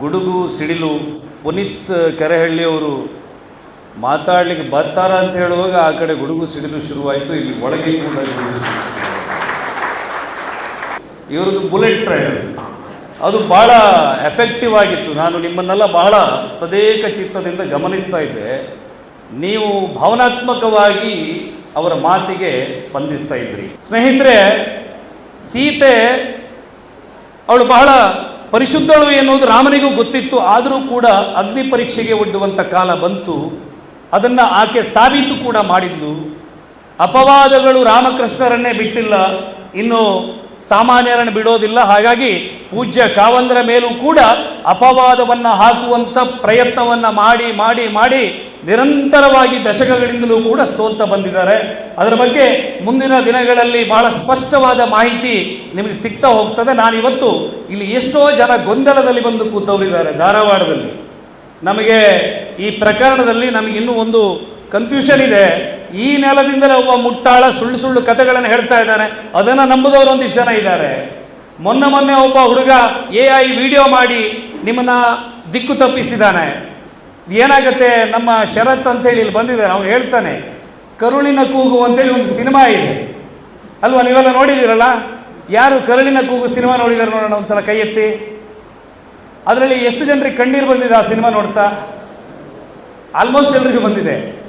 ಗುಡುಗು, ಸಿಡಿಲು, ಪುನೀತ್ ಕೆರೆಹಳ್ಳಿಯವರು ಮಾತಾಡಲಿಕ್ಕೆ ಬರ್ತಾರ ಅಂತ ಹೇಳುವಾಗ ಆ ಕಡೆ ಗುಡುಗು, ಸಿಡಿಲು ಶುರುವಾಯಿತು. ಇಲ್ಲಿ ಒಳಗೆ ಕೂಡ. ಇವ್ರದ್ದು ಬುಲೆಟ್ ಟ್ರೈನ್. ಅದು ಭಾಳ ಎಫೆಕ್ಟಿವ್ ಆಗಿತ್ತು. ನಾನು ನಿಮ್ಮನ್ನೆಲ್ಲ ಬಹಳ ತದೇಕ ಚಿತ್ತದಿಂದ ಗಮನಿಸ್ತಾ ಇದ್ದೆ. ನೀವು ಭಾವನಾತ್ಮಕವಾಗಿ ಅವರ ಮಾತಿಗೆ ಸ್ಪಂದಿಸ್ತಾ ಇದ್ರಿ. ಸ್ನೇಹಿತರೆ, ಸೀತೆ, ಅವಳು ಬಹಳ ಪರಿಶುದ್ಧಳು ಎನ್ನುವುದು ರಾಮನಿಗೂ ಗೊತ್ತಿತ್ತು, ಆದರೂ ಕೂಡ ಅಗ್ನಿ ಪರೀಕ್ಷೆಗೆ ಒಡ್ಡುವಂಥ ಕಾಲ ಬಂತು. ಅದನ್ನು ಆಕೆ ಸಾಬೀತು ಕೂಡ ಮಾಡಿದ್ಲು. ಅಪವಾದಗಳು ರಾಮಕೃಷ್ಣರನ್ನೇ ಬಿಟ್ಟಿಲ್ಲ. ಇನ್ನು ಸಾಮಾನ್ಯರನ್ನು ಬಿಡೋದಿಲ್ಲ. ಹಾಗಾಗಿ ಪೂಜ್ಯ ಕಾವಂದರ ಮೇಲೂ ಕೂಡ ಅಪವಾದವನ್ನು ಹಾಕುವಂಥ ಪ್ರಯತ್ನವನ್ನು ಮಾಡಿ ಮಾಡಿ ಮಾಡಿ ನಿರಂತರವಾಗಿ ದಶಕಗಳಿಂದಲೂ ಕೂಡ ಸೋಲ್ತಾ ಬಂದಿದ್ದಾರೆ. ಅದರ ಬಗ್ಗೆ ಮುಂದಿನ ದಿನಗಳಲ್ಲಿ ಬಹಳ ಸ್ಪಷ್ಟವಾದ ಮಾಹಿತಿ ನಿಮಗೆ ಸಿಗ್ತಾ ಹೋಗ್ತದೆ. ನಾನಿವತ್ತು ಇಲ್ಲಿ ಎಷ್ಟೋ ಜನ ಗೊಂದಲದಲ್ಲಿ ಬಂದು ಕೂತವರಿದ್ದಾರೆ ಧಾರವಾಡದಲ್ಲಿ. ನಮಗೆ ಈ ಪ್ರಕರಣದಲ್ಲಿ ನಮಗಿನ್ನೂ ಒಂದು ಕನ್ಫ್ಯೂಷನ್ ಇದೆ. ಈ ನೆಲದಿಂದಲೇ ಒಬ್ಬ ಮುಟ್ಟಾಳ ಸುಳ್ಳು ಸುಳ್ಳು ಕಥೆಗಳನ್ನು ಹೇಳ್ತಾ ಇದ್ದಾನೆ. ಅದನ್ನು ನಂಬುದವರು ಒಂದಿಷ್ಟು ಜನ ಇದ್ದಾರೆ. ಮೊನ್ನೆ ಮೊನ್ನೆ ಒಬ್ಬ ಹುಡುಗ ಎ ಐ ವಿಡಿಯೋ ಮಾಡಿ ನಿಮ್ಮನ್ನ ದಿಕ್ಕು ತಪ್ಪಿಸಿದ್ದಾನೆ. ಏನಾಗುತ್ತೆ? ನಮ್ಮ ಶರತ್ ಅಂತೇಳಿ ಇಲ್ಲಿ ಬಂದಿದ್ದಾನೆ. ಅವನು ಹೇಳ್ತಾನೆ, ಕರುಳಿನ ಕೂಗು ಅಂತೇಳಿ ಒಂದು ಸಿನಿಮಾ ಇದೆ. ಅಲ್ವಾ? ನೀವೆಲ್ಲ ನೋಡಿದ್ದೀರಲ್ಲ? ಯಾರು ಕರುಳಿನ ಕೂಗು ಸಿನಿಮಾ ನೋಡಿದಾರೆ ನೋಡೋಣ ಒಂದ್ಸಲ ಕೈ ಎತ್ತಿ. ಅದರಲ್ಲಿ ಎಷ್ಟು ಜನರಿಗೆ ಕಣ್ಣೀರು ಬಂದಿದೆ ಆ ಸಿನಿಮಾ ನೋಡ್ತಾ? ಆಲ್ಮೋಸ್ಟ್ ಎಲ್ರಿಗೂ ಬಂದಿದೆ.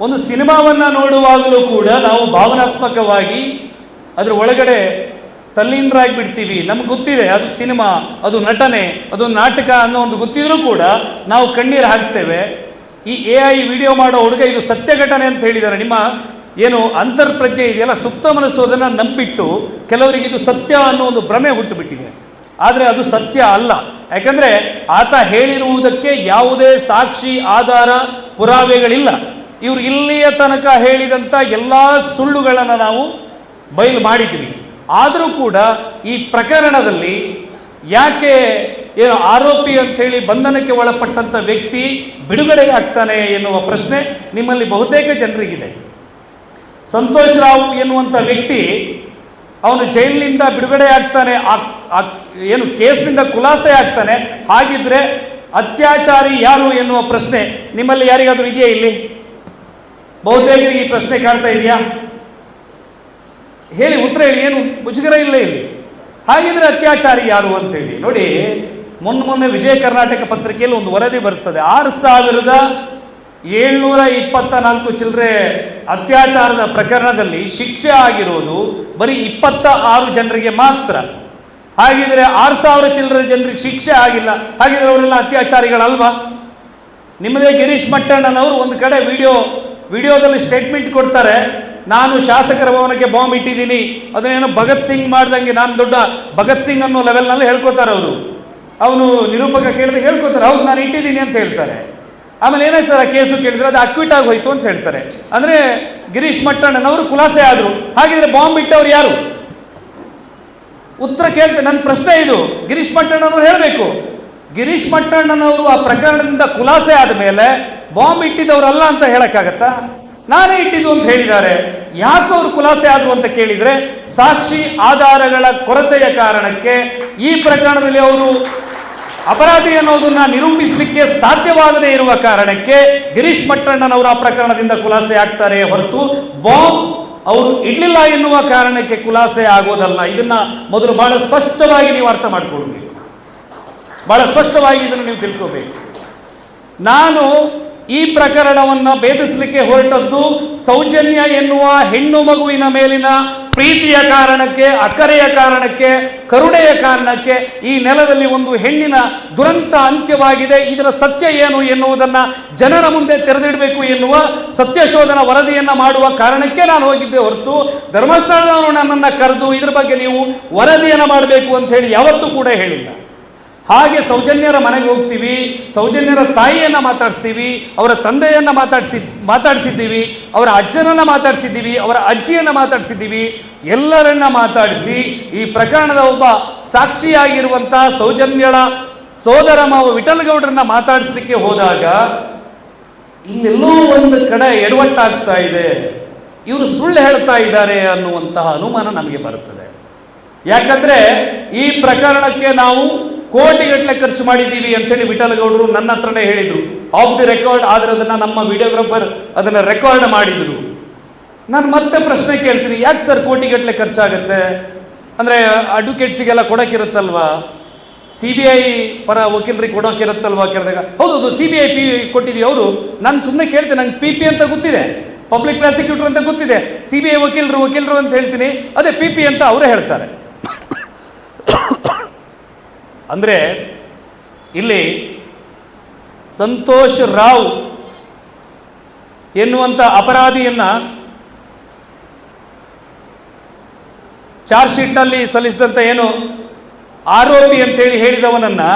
ಒಂದು ಸಿನಿಮಾವನ್ನು ನೋಡುವಾಗಲೂ ಕೂಡ ನಾವು ಭಾವನಾತ್ಮಕವಾಗಿ ಅದರ ಒಳಗಡೆ ತಲ್ಲೀನರಾಗಿಬಿಡ್ತೀವಿ. ನಮ್ಗೆ ಗೊತ್ತಿದೆ, ಅದು ಸಿನಿಮಾ, ಅದು ನಟನೆ, ಅದು ನಾಟಕ ಅನ್ನೋ ಒಂದು ಗೊತ್ತಿದ್ರೂ ಕೂಡ ನಾವು ಕಣ್ಣೀರು ಹಾಕ್ತೇವೆ. ಈ ಎ ಐ ವಿಡಿಯೋ ಮಾಡೋ ಹುಡುಗ ಇದು ಸತ್ಯ ಘಟನೆ ಅಂತ ಹೇಳಿದ್ದಾರೆ ನಿಮ್ಮ ಏನು ಅಂತರ್ಪ್ರಜ್ಞೆ ಇದೆಯಲ್ಲ, ಸುಪ್ತ ಮನಸ್ಸು ಅದನ್ನು ನಂಬಿಟ್ಟು ಕೆಲವರಿಗೆ ಇದು ಸತ್ಯ ಅನ್ನೋ ಒಂದು ಭ್ರಮೆ ಹುಟ್ಟುಬಿಟ್ಟಿದೆ. ಆದರೆ ಅದು ಸತ್ಯ ಅಲ್ಲ. ಯಾಕಂದರೆ ಆತ ಹೇಳಿರುವುದಕ್ಕೆ ಯಾವುದೇ ಸಾಕ್ಷಿ, ಆಧಾರ, ಪುರಾವೆಗಳಿಲ್ಲ. ಇವರು ಇಲ್ಲಿಯ ತನಕ ಹೇಳಿದಂಥ ಎಲ್ಲ ಸುಳ್ಳುಗಳನ್ನು ನಾವು ಬಯಲು ಮಾಡಿದ್ವಿ. ಆದರೂ ಕೂಡ ಈ ಪ್ರಕರಣದಲ್ಲಿ ಯಾಕೆ ಏನು ಆರೋಪಿ ಅಂಥೇಳಿ ಬಂಧನಕ್ಕೆ ಒಳಪಟ್ಟಂಥ ವ್ಯಕ್ತಿ ಬಿಡುಗಡೆ ಆಗ್ತಾನೆ ಎನ್ನುವ ಪ್ರಶ್ನೆ ನಿಮ್ಮಲ್ಲಿ ಬಹುತೇಕ ಜನರಿಗಿದೆ. ಸಂತೋಷ್ ರಾವ್ ಎನ್ನುವಂಥ ವ್ಯಕ್ತಿ ಅವನು ಜೈಲಿನಿಂದ ಬಿಡುಗಡೆ ಆಗ್ತಾನೆ ಏನು ಕೇಸ್ನಿಂದ ಖುಲಾಸೆ ಆಗ್ತಾನೆ, ಹಾಗಿದ್ರೆ ಅತ್ಯಾಚಾರಿ ಯಾರು ಎನ್ನುವ ಪ್ರಶ್ನೆ ನಿಮ್ಮಲ್ಲಿ ಯಾರಿಗಾದರೂ ಇದೆಯಾ ಇಲ್ಲಿ? ಬಹುತೇಕರಿಗೆ ಈ ಪ್ರಶ್ನೆ ಕಾಡ್ತಾ ಇದೆಯಾ? ಹೇಳಿ, ಉತ್ತರ ಹೇಳಿ, ಏನು? ಮುಜುಗರ ಇಲ್ಲ ಇಲ್ಲಿ. ಹಾಗಿದ್ರೆ ಅತ್ಯಾಚಾರಿ ಯಾರು ಅಂತೇಳಿ. ನೋಡಿ, ಮೊನ್ನೆ ಮೊನ್ನೆ ವಿಜಯ ಕರ್ನಾಟಕ ಪತ್ರಿಕೆಯಲ್ಲಿ ಒಂದು ವರದಿ ಬರ್ತದೆ. ಆರು ಸಾವಿರದ ಏಳ್ನೂರ ಇಪ್ಪತ್ತ ನಾಲ್ಕು ಚಿಲ್ಲರೆ ಅತ್ಯಾಚಾರದ ಪ್ರಕರಣದಲ್ಲಿ ಶಿಕ್ಷೆ ಆಗಿರೋದು ಬರೀ ಇಪ್ಪತ್ತ ಆರು ಜನರಿಗೆ ಮಾತ್ರ. ಹಾಗಿದ್ರೆ ಆರು ಸಾವಿರ ಚಿಲ್ಲರೆ ಜನರಿಗೆ ಶಿಕ್ಷೆ ಆಗಿಲ್ಲ. ಹಾಗಿದ್ರೆ ಅವರೆಲ್ಲ ಅತ್ಯಾಚಾರಿಗಳಲ್ವಾ? ನಿಮ್ಮದೇ ಗಿರೀಶ್ ಮಟ್ಟಣ್ಣನವರು ಒಂದು ಕಡೆ ವಿಡಿಯೋ ವಿಡಿಯೋದಲ್ಲಿ ಸ್ಟೇಟ್ಮೆಂಟ್ ಕೊಡ್ತಾರೆ, ನಾನು ಶಾಸಕರ ಭವನಕ್ಕೆ ಬಾಂಬ್ ಇಟ್ಟಿದ್ದೀನಿ. ಅದನ್ನೇನು ಭಗತ್ ಸಿಂಗ್ ಮಾಡ್ದಂಗೆ ನಾನು ದೊಡ್ಡ ಭಗತ್ ಸಿಂಗ್ ಅನ್ನೋ ಲೆವೆಲ್ನಲ್ಲಿ ಹೇಳ್ಕೊತಾರೆ ಅವರು. ಅವನು ನಿರೂಪಕ ಕೇಳಿದ್ರೆ ಹೇಳ್ಕೊತಾರೆ, ಹೌದು, ನಾನು ಇಟ್ಟಿದ್ದೀನಿ ಅಂತ ಹೇಳ್ತಾರೆ. ಆಮೇಲೆ ಏನೇ ಸರ್, ಆ ಕೇಸು ಕೇಳಿದ್ರೆ ಅದು ಅಕ್ವಿಟ್ ಆಗಿ ಹೋಯ್ತು ಅಂತ ಹೇಳ್ತಾರೆ. ಅಂದರೆ ಗಿರೀಶ್ ಮಟ್ಟಣ್ಣನವರು ಖುಲಾಸೆ ಆದರು. ಹಾಗಿದ್ರೆ ಬಾಂಬ್ ಇಟ್ಟವ್ರು ಯಾರು? ಉತ್ತರ ಕೇಳ್ತೆ ನನ್ನ ಪ್ರಶ್ನೆ ಇದು. ಗಿರೀಶ್ ಮಟ್ಟಣ್ಣನವರು ಹೇಳಬೇಕು. ಗಿರೀಶ್ ಮಟ್ಟಣ್ಣನವರು ಆ ಪ್ರಕರಣದಿಂದ ಖುಲಾಸೆ ಆದ ಮೇಲೆ ಬಾಂಬ್ ಇಟ್ಟಿದ್ದವರಲ್ಲ ಅಂತ ಹೇಳೋಕ್ಕಾಗತ್ತಾ? ನಾನೇ ಇಟ್ಟಿದ್ದು ಅಂತ ಹೇಳಿದ್ದಾರೆ. ಯಾಕೆ ಅವರು ಖುಲಾಸೆ ಆದರು ಅಂತ ಕೇಳಿದರೆ, ಸಾಕ್ಷಿ ಆಧಾರಗಳ ಕೊರತೆಯ ಕಾರಣಕ್ಕೆ ಈ ಪ್ರಕರಣದಲ್ಲಿ ಅವರು ಅಪರಾಧಿ ಅನ್ನೋದನ್ನ ನಿರೂಪಿಸಲಿಕ್ಕೆ ಸಾಧ್ಯವಾಗದೇ ಇರುವ ಕಾರಣಕ್ಕೆ ಗಿರೀಶ್ ಮಟ್ಟಣ್ಣನವರು ಆ ಪ್ರಕರಣದಿಂದ ಖುಲಾಸೆ ಆಗ್ತಾರೆ ಹೊರತು ಬಾಂಬ್ ಅವರು ಇಡಲಿಲ್ಲ ಎನ್ನುವ ಕಾರಣಕ್ಕೆ ಖುಲಾಸೆ ಆಗೋದಲ್ಲ. ಇದನ್ನ ಮೊದಲು ಬಹಳ ಸ್ಪಷ್ಟವಾಗಿ ನೀವು ಅರ್ಥ ಮಾಡ್ಕೊಳ್ಬೇಕು. ಬಹಳ ಸ್ಪಷ್ಟವಾಗಿ ಇದನ್ನು ನೀವು ತಿಳ್ಕೋಬೇಕು. ನಾನು ಈ ಪ್ರಕರಣವನ್ನು ಭೇದಿಸಲಿಕ್ಕೆ ಹೊರಟದ್ದು ಸೌಜನ್ಯ ಎನ್ನುವ ಹೆಣ್ಣು ಮಗುವಿನ ಮೇಲಿನ ಪ್ರೀತಿಯ ಕಾರಣಕ್ಕೆ, ಅಕ್ಕರೆಯ ಕಾರಣಕ್ಕೆ, ಕರುಣೆಯ ಕಾರಣಕ್ಕೆ ಈ ನೆಲದಲ್ಲಿ ಒಂದು ಹೆಣ್ಣಿನ ದುರಂತ ಅಂತ್ಯವಾಗಿದೆ. ಇದರ ಸತ್ಯ ಏನು ಎನ್ನುವುದನ್ನು ಜನರ ಮುಂದೆ ತೆರೆದಿಡಬೇಕು ಎನ್ನುವ ಸತ್ಯಶೋಧನ ವರದಿಯನ್ನು ಮಾಡುವ ಕಾರಣಕ್ಕೆ ನಾನು ಹೋಗಿದ್ದೆ ಹೊರತು ಧರ್ಮಸ್ಥಳದವರು ನನ್ನನ್ನು ಕರೆದು ಇದ್ರ ಬಗ್ಗೆ ನೀವು ವರದಿಯನ್ನು ಮಾಡಬೇಕು ಅಂತ ಹೇಳಿ ಯಾವತ್ತೂ ಕೂಡ ಹೇಳಿಲ್ಲ. ಹಾಗೆ ಸೌಜನ್ಯರ ಮನೆಗೆ ಹೋಗ್ತೀವಿ, ಸೌಜನ್ಯರ ತಾಯಿಯನ್ನು ಮಾತಾಡಿಸ್ತೀವಿ, ಅವರ ತಂದೆಯನ್ನು ಮಾತಾಡಿಸಿ, ಮಾತಾಡಿಸಿದ್ದೀವಿ, ಅವರ ಅಜ್ಜನನ್ನು ಮಾತಾಡಿಸಿದ್ದೀವಿ, ಅವರ ಅಜ್ಜಿಯನ್ನು ಮಾತಾಡಿಸಿದ್ದೀವಿ, ಎಲ್ಲರನ್ನ ಮಾತಾಡಿಸಿ ಈ ಪ್ರಕರಣದ ಒಬ್ಬ ಸಾಕ್ಷಿಯಾಗಿರುವಂಥ ಸೌಜನ್ಯಳ ಸೋದರ ಮಾವ ವಿಠಲಗೌಡರನ್ನ ಮಾತಾಡಿಸ್ಲಿಕ್ಕೆ ಹೋದಾಗ ಇಲ್ಲೆಲ್ಲೋ ಒಂದು ಕಡೆ ಎಡವಟ್ಟಾಗ್ತಾ ಇದೆ. ಇವರು ಸುಳ್ಳು ಹೇಳ್ತಾ ಇದ್ದಾರೆ ಅನ್ನುವಂತಹ ಅನುಮಾನ ನಮಗೆ ಬರುತ್ತದೆ ಯಾಕಂದ್ರೆ ಈ ಪ್ರಕರಣಕ್ಕೆ ನಾವು ಕೋಟಿಗಟ್ಟಲೆ ಖರ್ಚು ಮಾಡಿದ್ದೀವಿ ಅಂತೇಳಿ ವಿಠಲಗೌಡರು ನನ್ನ ಹತ್ರನೇ ಹೇಳಿದರು. ಆಫ್ ದಿ ರೆಕಾರ್ಡ್ ಆದರೆ ಅದನ್ನು ನಮ್ಮ ವಿಡಿಯೋಗ್ರಾಫರ್ ಅದನ್ನು ರೆಕಾರ್ಡ್ ಮಾಡಿದರು. ನಾನು ಮತ್ತೆ ಪ್ರಶ್ನೆ ಕೇಳ್ತೀನಿ, ಯಾಕೆ ಸರ್ ಕೋಟಿಗಟ್ಟಲೆ ಖರ್ಚಾಗುತ್ತೆ? ಅಂದರೆ ಅಡ್ವೊಕೇಟ್ಸಿಗೆಲ್ಲ ಕೊಡೋಕ್ಕಿರುತ್ತಲ್ವಾ? ಸಿ ಬಿ ಐ ಪರ ವಕೀಲರಿಗೆ ಕೊಡೋಕ್ಕಿರುತ್ತಲ್ವಾ ಕೇಳಿದಾಗ? ಹೌದೌದು ಸಿ ಬಿ ಐ ಪಿ ಕೊಟ್ಟಿದ್ದೀವಿ ಅವರು. ನಾನು ಸುಮ್ಮನೆ ಕೇಳ್ತೀನಿ, ನಂಗೆ ಪಿ ಪಿ ಅಂತ ಗೊತ್ತಿದೆ. ಪಬ್ಲಿಕ್ ಪ್ರಾಸಿಕ್ಯೂಟರ್ ಅಂತ ಗೊತ್ತಿದೆ. ಸಿ ಬಿ ಐ ವಕೀಲರು ವಕೀಲರು ಅಂತ ಹೇಳ್ತೀನಿ. ಅದೇ ಪಿ ಪಿ ಅಂತ ಅವರೇ ಹೇಳ್ತಾರೆ. ಅಂದರೆ ಇಲ್ಲಿ ಸಂತೋಷ್ ರಾವ್ ಎನ್ನುವಂಥ ಅಪರಾಧಿಯನ್ನು ಚಾರ್ಜ್ ಶೀಟ್ನಲ್ಲಿ ಸಲ್ಲಿಸಿದಂಥ ಏನು ಆರೋಪಿ ಅಂತೇಳಿ ಹೇಳಿದವನನ್ನು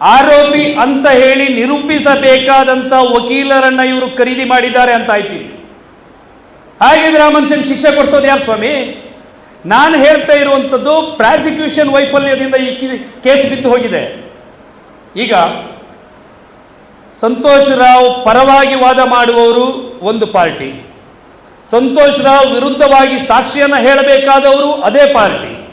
ಆರೋಪಿ ಅಂತ ಹೇಳಿ ನಿರೂಪಿಸಬೇಕಾದಂಥ ವಕೀಲರನ್ನು ಇವರು ಖರೀದಿ ಮಾಡಿದ್ದಾರೆ ಅಂತ ಹಾಗೆ ಹಾಗಿದ್ರೆ ಆ ಮನುಷ್ಯನ್ ಶಿಕ್ಷೆ ಕೊಡಿಸೋದು ಯಾರು ಸ್ವಾಮಿ? ನಾನು ಹೇಳ್ತಾ ಇರುವಂಥದ್ದು ಪ್ರಾಸಿಕ್ಯೂಷನ್ ವೈಫಲ್ಯದಿಂದ ಈ ಕೇಸ್ ಬಿದ್ದು ಹೋಗಿದೆ. ಈಗ ಸಂತೋಷ್ ರಾವ್ ಪರವಾಗಿ ವಾದ ಮಾಡುವವರು ಒಂದು ಪಾರ್ಟಿ. ಸಂತೋಷ್ ರಾವ್ ವಿರುದ್ಧವಾಗಿ ಸಾಕ್ಷಿಯನ್ನು ಹೇಳಬೇಕಾದವರು ಅದೇ ಪಾರ್ಟಿ.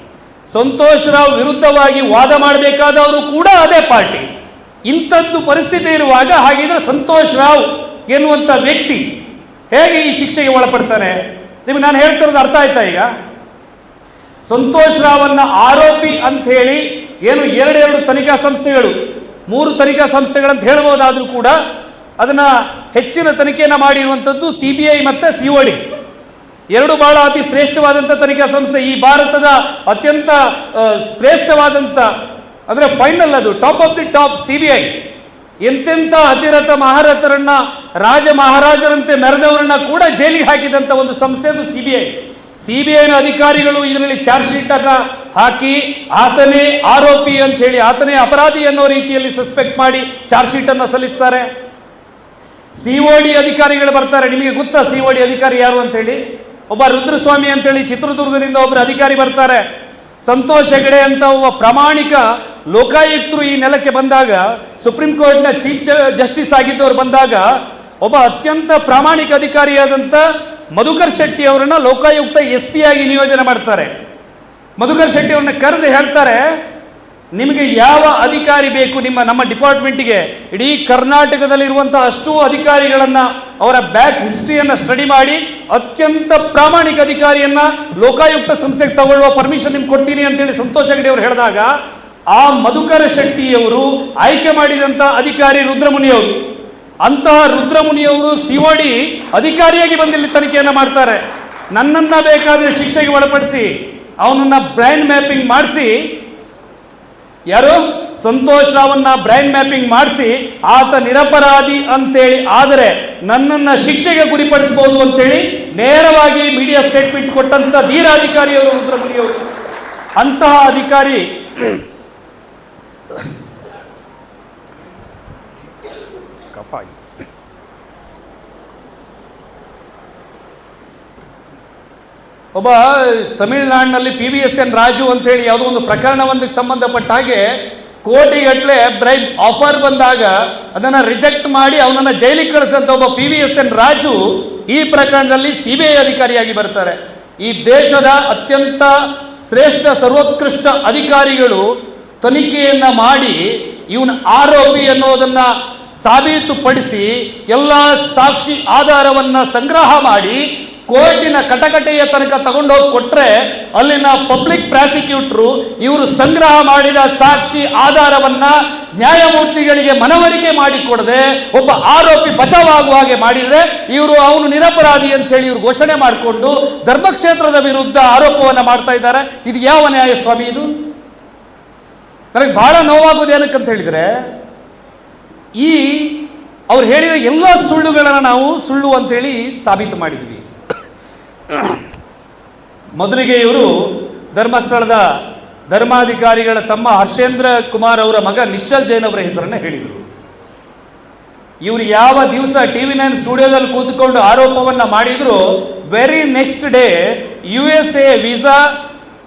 ಸಂತೋಷ್ ರಾವ್ ವಿರುದ್ಧವಾಗಿ ವಾದ ಮಾಡಬೇಕಾದವರು ಕೂಡ ಅದೇ ಪಾರ್ಟಿ. ಇಂಥದ್ದು ಪರಿಸ್ಥಿತಿ ಇರುವಾಗ ಹಾಗಿದ್ರೆ ಸಂತೋಷ್ ರಾವ್ ಎನ್ನುವಂಥ ವ್ಯಕ್ತಿ ಹೇಗೆ ಈ ಶಿಕ್ಷೆಗೆ ಒಳಪಡ್ತಾನೆ? ನಿಮಗೆ ನಾನು ಹೇಳ್ತಿರೋದು ಅರ್ಥ ಆಯ್ತಾ ಈಗ? ಸಂತೋಷ್ ರಾವನ್ನ ಆರೋಪಿ ಅಂತ ಹೇಳಿ ಏನು ಎರಡೆರಡು ತನಿಖಾ ಸಂಸ್ಥೆಗಳು, ಮೂರು ತನಿಖಾ ಸಂಸ್ಥೆಗಳಂತ ಹೇಳ್ಬೋದಾದರೂ ಕೂಡ ಅದನ್ನ ಹೆಚ್ಚಿನ ತನಿಖೆಯನ್ನು ಮಾಡಿರುವಂಥದ್ದು ಸಿ ಬಿ ಐ ಮತ್ತು ಸಿ ಒ ಡಿ ಎರಡು ಬಹಳ ಅತಿ ಶ್ರೇಷ್ಠವಾದಂಥ ತನಿಖಾ ಸಂಸ್ಥೆ ಈ ಭಾರತದ ಅತ್ಯಂತ ಶ್ರೇಷ್ಠವಾದಂಥ ಅಂದರೆ ಫೈನಲ್ ಅದು top of the top C B I ಎಂತೆಂಥ ಅತಿರಥ ಮಹಾರಥರನ್ನ ರಾಜ ಮಹಾರಾಜರಂತೆ ಮೆರೆದವರನ್ನ ಕೂಡ ಜೈಲಿಗೆ ಹಾಕಿದಂಥ ಒಂದು ಸಂಸ್ಥೆ ಅದು C B I C B ಐನ ಅಧಿಕಾರಿಗಳು ಇದರಲ್ಲಿ ಚಾರ್ಜ್ ಶೀಟ್ ಅನ್ನ ಹಾಕಿ ಆತನೇ ಆರೋಪಿ ಅಂತ ಹೇಳಿ, ಆತನೇ ಅಪರಾಧಿ ಅನ್ನೋ ರೀತಿಯಲ್ಲಿ ಸಸ್ಪೆಕ್ಟ್ ಮಾಡಿ ಚಾರ್ಜ್ ಶೀಟ್ ಅನ್ನ ಸಲ್ಲಿಸ್ತಾರೆ. ಸಿ ಒ ಡಿ ಅಧಿಕಾರಿಗಳು ಬರ್ತಾರೆ. ನಿಮಗೆ ಗೊತ್ತಾ ಸಿ ಒ ಡಿ ಅಧಿಕಾರಿ ಯಾರು ಅಂತೇಳಿ ಒಬ್ಬ ರುದ್ರಸ್ವಾಮಿ ಅಂತೇಳಿ ಚಿತ್ರದುರ್ಗದಿಂದ ಒಬ್ಬರು ಅಧಿಕಾರಿ ಬರ್ತಾರೆ. ಸಂತೋಷ್ ಹೆಗಡೆ ಅಂತ ಒಬ್ಬ ಪ್ರಾಮಾಣಿಕ ಲೋಕಾಯುಕ್ತರು ಈ ನೆಲಕ್ಕೆ ಬಂದಾಗ, ಸುಪ್ರೀಂ ಕೋರ್ಟ್ನ ಚೀಫ್ ಜಸ್ಟಿಸ್ ಆಗಿದ್ದವರು ಬಂದಾಗ, ಒಬ್ಬ ಅತ್ಯಂತ ಪ್ರಾಮಾಣಿಕ ಅಧಿಕಾರಿಯಾದಂಥ ಮಧುಕರ್ ಶೆಟ್ಟಿ ಅವರನ್ನ ಲೋಕಾಯುಕ್ತ ಎಸ್ ಪಿ ಆಗಿ ನಿಯೋಜನೆ ಮಾಡ್ತಾರೆ. ಮಧುಕರ್ ಶೆಟ್ಟಿ ಅವ್ರನ್ನ ಕರೆದು ಹೇಳ್ತಾರೆ, ನಿಮಗೆ ಯಾವ ಅಧಿಕಾರಿ ಬೇಕು ನಿಮ್ಮ, ನಮ್ಮ ಡಿಪಾರ್ಟ್ಮೆಂಟಿಗೆ? ಇಡೀ ಕರ್ನಾಟಕದಲ್ಲಿರುವಂಥ ಅಷ್ಟು ಅಧಿಕಾರಿಗಳನ್ನು ಅವರ ಬ್ಯಾಕ್ ಹಿಸ್ಟ್ರಿಯನ್ನು ಸ್ಟಡಿ ಮಾಡಿ, ಅತ್ಯಂತ ಪ್ರಾಮಾಣಿಕ ಅಧಿಕಾರಿಯನ್ನ ಲೋಕಾಯುಕ್ತ ಸಂಸ್ಥೆಗೆ ತಗೊಳ್ಳುವ ಪರ್ಮಿಷನ್ ನಿಮ್ಗೆ ಕೊಡ್ತೀನಿ ಅಂತೇಳಿ ಸಂತೋಷ್ ಹೆಗಡೆ ಅವರು ಹೇಳಿದಾಗ, ಆ ಮಧುಕರ ಶೆಟ್ಟಿಯವರು ಆಯ್ಕೆ ಮಾಡಿದಂಥ ಅಧಿಕಾರಿ ರುದ್ರಮುನಿಯವರು ಅಂತಹ ರುದ್ರಮುನಿಯವರು ಸಿಒಡಿ ಅಧಿಕಾರಿಯಾಗಿ ಬಂದಿಲ್ಲಿ ತನಿಖೆಯನ್ನು ಮಾಡ್ತಾರೆ. ನನ್ನನ್ನ ಬೇಕಾದರೆ ಶಿಕ್ಷೆಗೆ ಒಳಪಡಿಸಿ, ಅವನನ್ನ ಬ್ರೈನ್ ಮ್ಯಾಪಿಂಗ್ ಮಾಡಿಸಿ, ಯಾರು? ಸಂತೋಷ್ ರಾವನ್ನ ಬ್ರೈನ್ ಮ್ಯಾಪಿಂಗ್ ಮಾಡಿಸಿ, ಆತ ನಿರಪರಾಧಿ ಅಂತೇಳಿ, ಆದರೆ ನನ್ನನ್ನು ಶಿಕ್ಷೆಗೆ ಗುರಿಪಡಿಸಬಹುದು ಅಂತೇಳಿ ನೇರವಾಗಿ ಮೀಡಿಯಾ ಸ್ಟೇಟ್ಮೆಂಟ್ ಕೊಟ್ಟಂತ ಧೀರಾಧಿಕಾರಿಯವರು ರುದ್ರಮುನಿಯವರು. ಅಂತಹ ಅಧಿಕಾರಿ ಒಬ್ಬ ತಮಿಳುನಾಡಿನಲ್ಲಿ P V S N Raju ಅಂತೇಳಿ ಯಾವುದೋ ಒಂದು ಪ್ರಕರಣವೊಂದಕ್ಕೆ ಸಂಬಂಧಪಟ್ಟ ಹಾಗೆ ಕೋಟಿಗಟ್ಟಲೆ ಬ್ರೈಬ್ ಆಫರ್ ಬಂದಾಗ ಅದನ್ನು ರಿಜೆಕ್ಟ್ ಮಾಡಿ ಅವನನ್ನು ಜೈಲಿಗೆ ಕಳಿಸಿದಂಥ ಒಬ್ಬ P V S N Raju ಈ ಪ್ರಕರಣದಲ್ಲಿ ಸಿ ಬಿ ಐ ಅಧಿಕಾರಿಯಾಗಿ ಬರ್ತಾರೆ. ಈ ದೇಶದ ಅತ್ಯಂತ ಶ್ರೇಷ್ಠ ಸರ್ವೋತ್ಕೃಷ್ಟ ಅಧಿಕಾರಿಗಳು ತನಿಖೆಯನ್ನು ಮಾಡಿ ಇವನ ಆರೋಪಿ ಅನ್ನೋದನ್ನು ಸಾಬೀತುಪಡಿಸಿ ಎಲ್ಲ ಸಾಕ್ಷಿ ಆಧಾರವನ್ನು ಸಂಗ್ರಹ ಮಾಡಿ ಕೋರ್ಟಿನ ಕಟಕಟೆಯ ತನಕ ತಗೊಂಡೋಗಿ ಕೊಟ್ರೆ ಅಲ್ಲಿನ ಪಬ್ಲಿಕ್ ಪ್ರಾಸಿಕ್ಯೂಟ್ರು ಇವರು ಸಂಗ್ರಹ ಮಾಡಿದ ಸಾಕ್ಷಿ ಆಧಾರವನ್ನ ನ್ಯಾಯಮೂರ್ತಿಗಳಿಗೆ ಮನವರಿಕೆ ಮಾಡಿಕೊಡದೆ ಒಬ್ಬ ಆರೋಪಿ ಬಚಾವಾಗುವ ಹಾಗೆ ಮಾಡಿದ್ರೆ ಇವರು ಅವನು ನಿರಪರಾಧಿ ಅಂತ ಹೇಳಿ ಇವರು ಘೋಷಣೆ ಮಾಡಿಕೊಂಡು ಧರ್ಮಕ್ಷೇತ್ರದ ವಿರುದ್ಧ ಆರೋಪವನ್ನು ಮಾಡ್ತಾ ಇದ್ದಾರೆ. ಇದು ಯಾವ ನ್ಯಾಯ ಸ್ವಾಮಿ ಇದು? ನನಗೆ ಬಹಳ ಏನಕ್ಕೆ ಏನಕ್ಕಂತ ಹೇಳಿದ್ರೆ, ಈ ಅವ್ರು ಹೇಳಿದ ಎಲ್ಲ ಸುಳ್ಳುಗಳನ್ನು ನಾವು ಸುಳ್ಳು ಅಂತೇಳಿ ಸಾಬೀತು ಮಾಡಿದ್ವಿ. ಮೊದಲಿಗೆ ಇವರು ಧರ್ಮಸ್ಥಳದ ಧರ್ಮಾಧಿಕಾರಿಗಳ ತಮ್ಮ ಹರ್ಷೇಂದ್ರ ಕುಮಾರ್ ಅವರ ಮಗ ನಿಶ್ಚಲ್ ಜೈನ್ ಅವರ ಹೆಸರನ್ನು ಹೇಳಿದರು. ಇವರು ಯಾವ ದಿವಸ ಟಿ ವಿ ನೈನ್ ಸ್ಟುಡಿಯೋದಲ್ಲಿ ಕೂತ್ಕೊಂಡು ಆರೋಪವನ್ನ ಮಾಡಿದ್ರು very next day U S A visa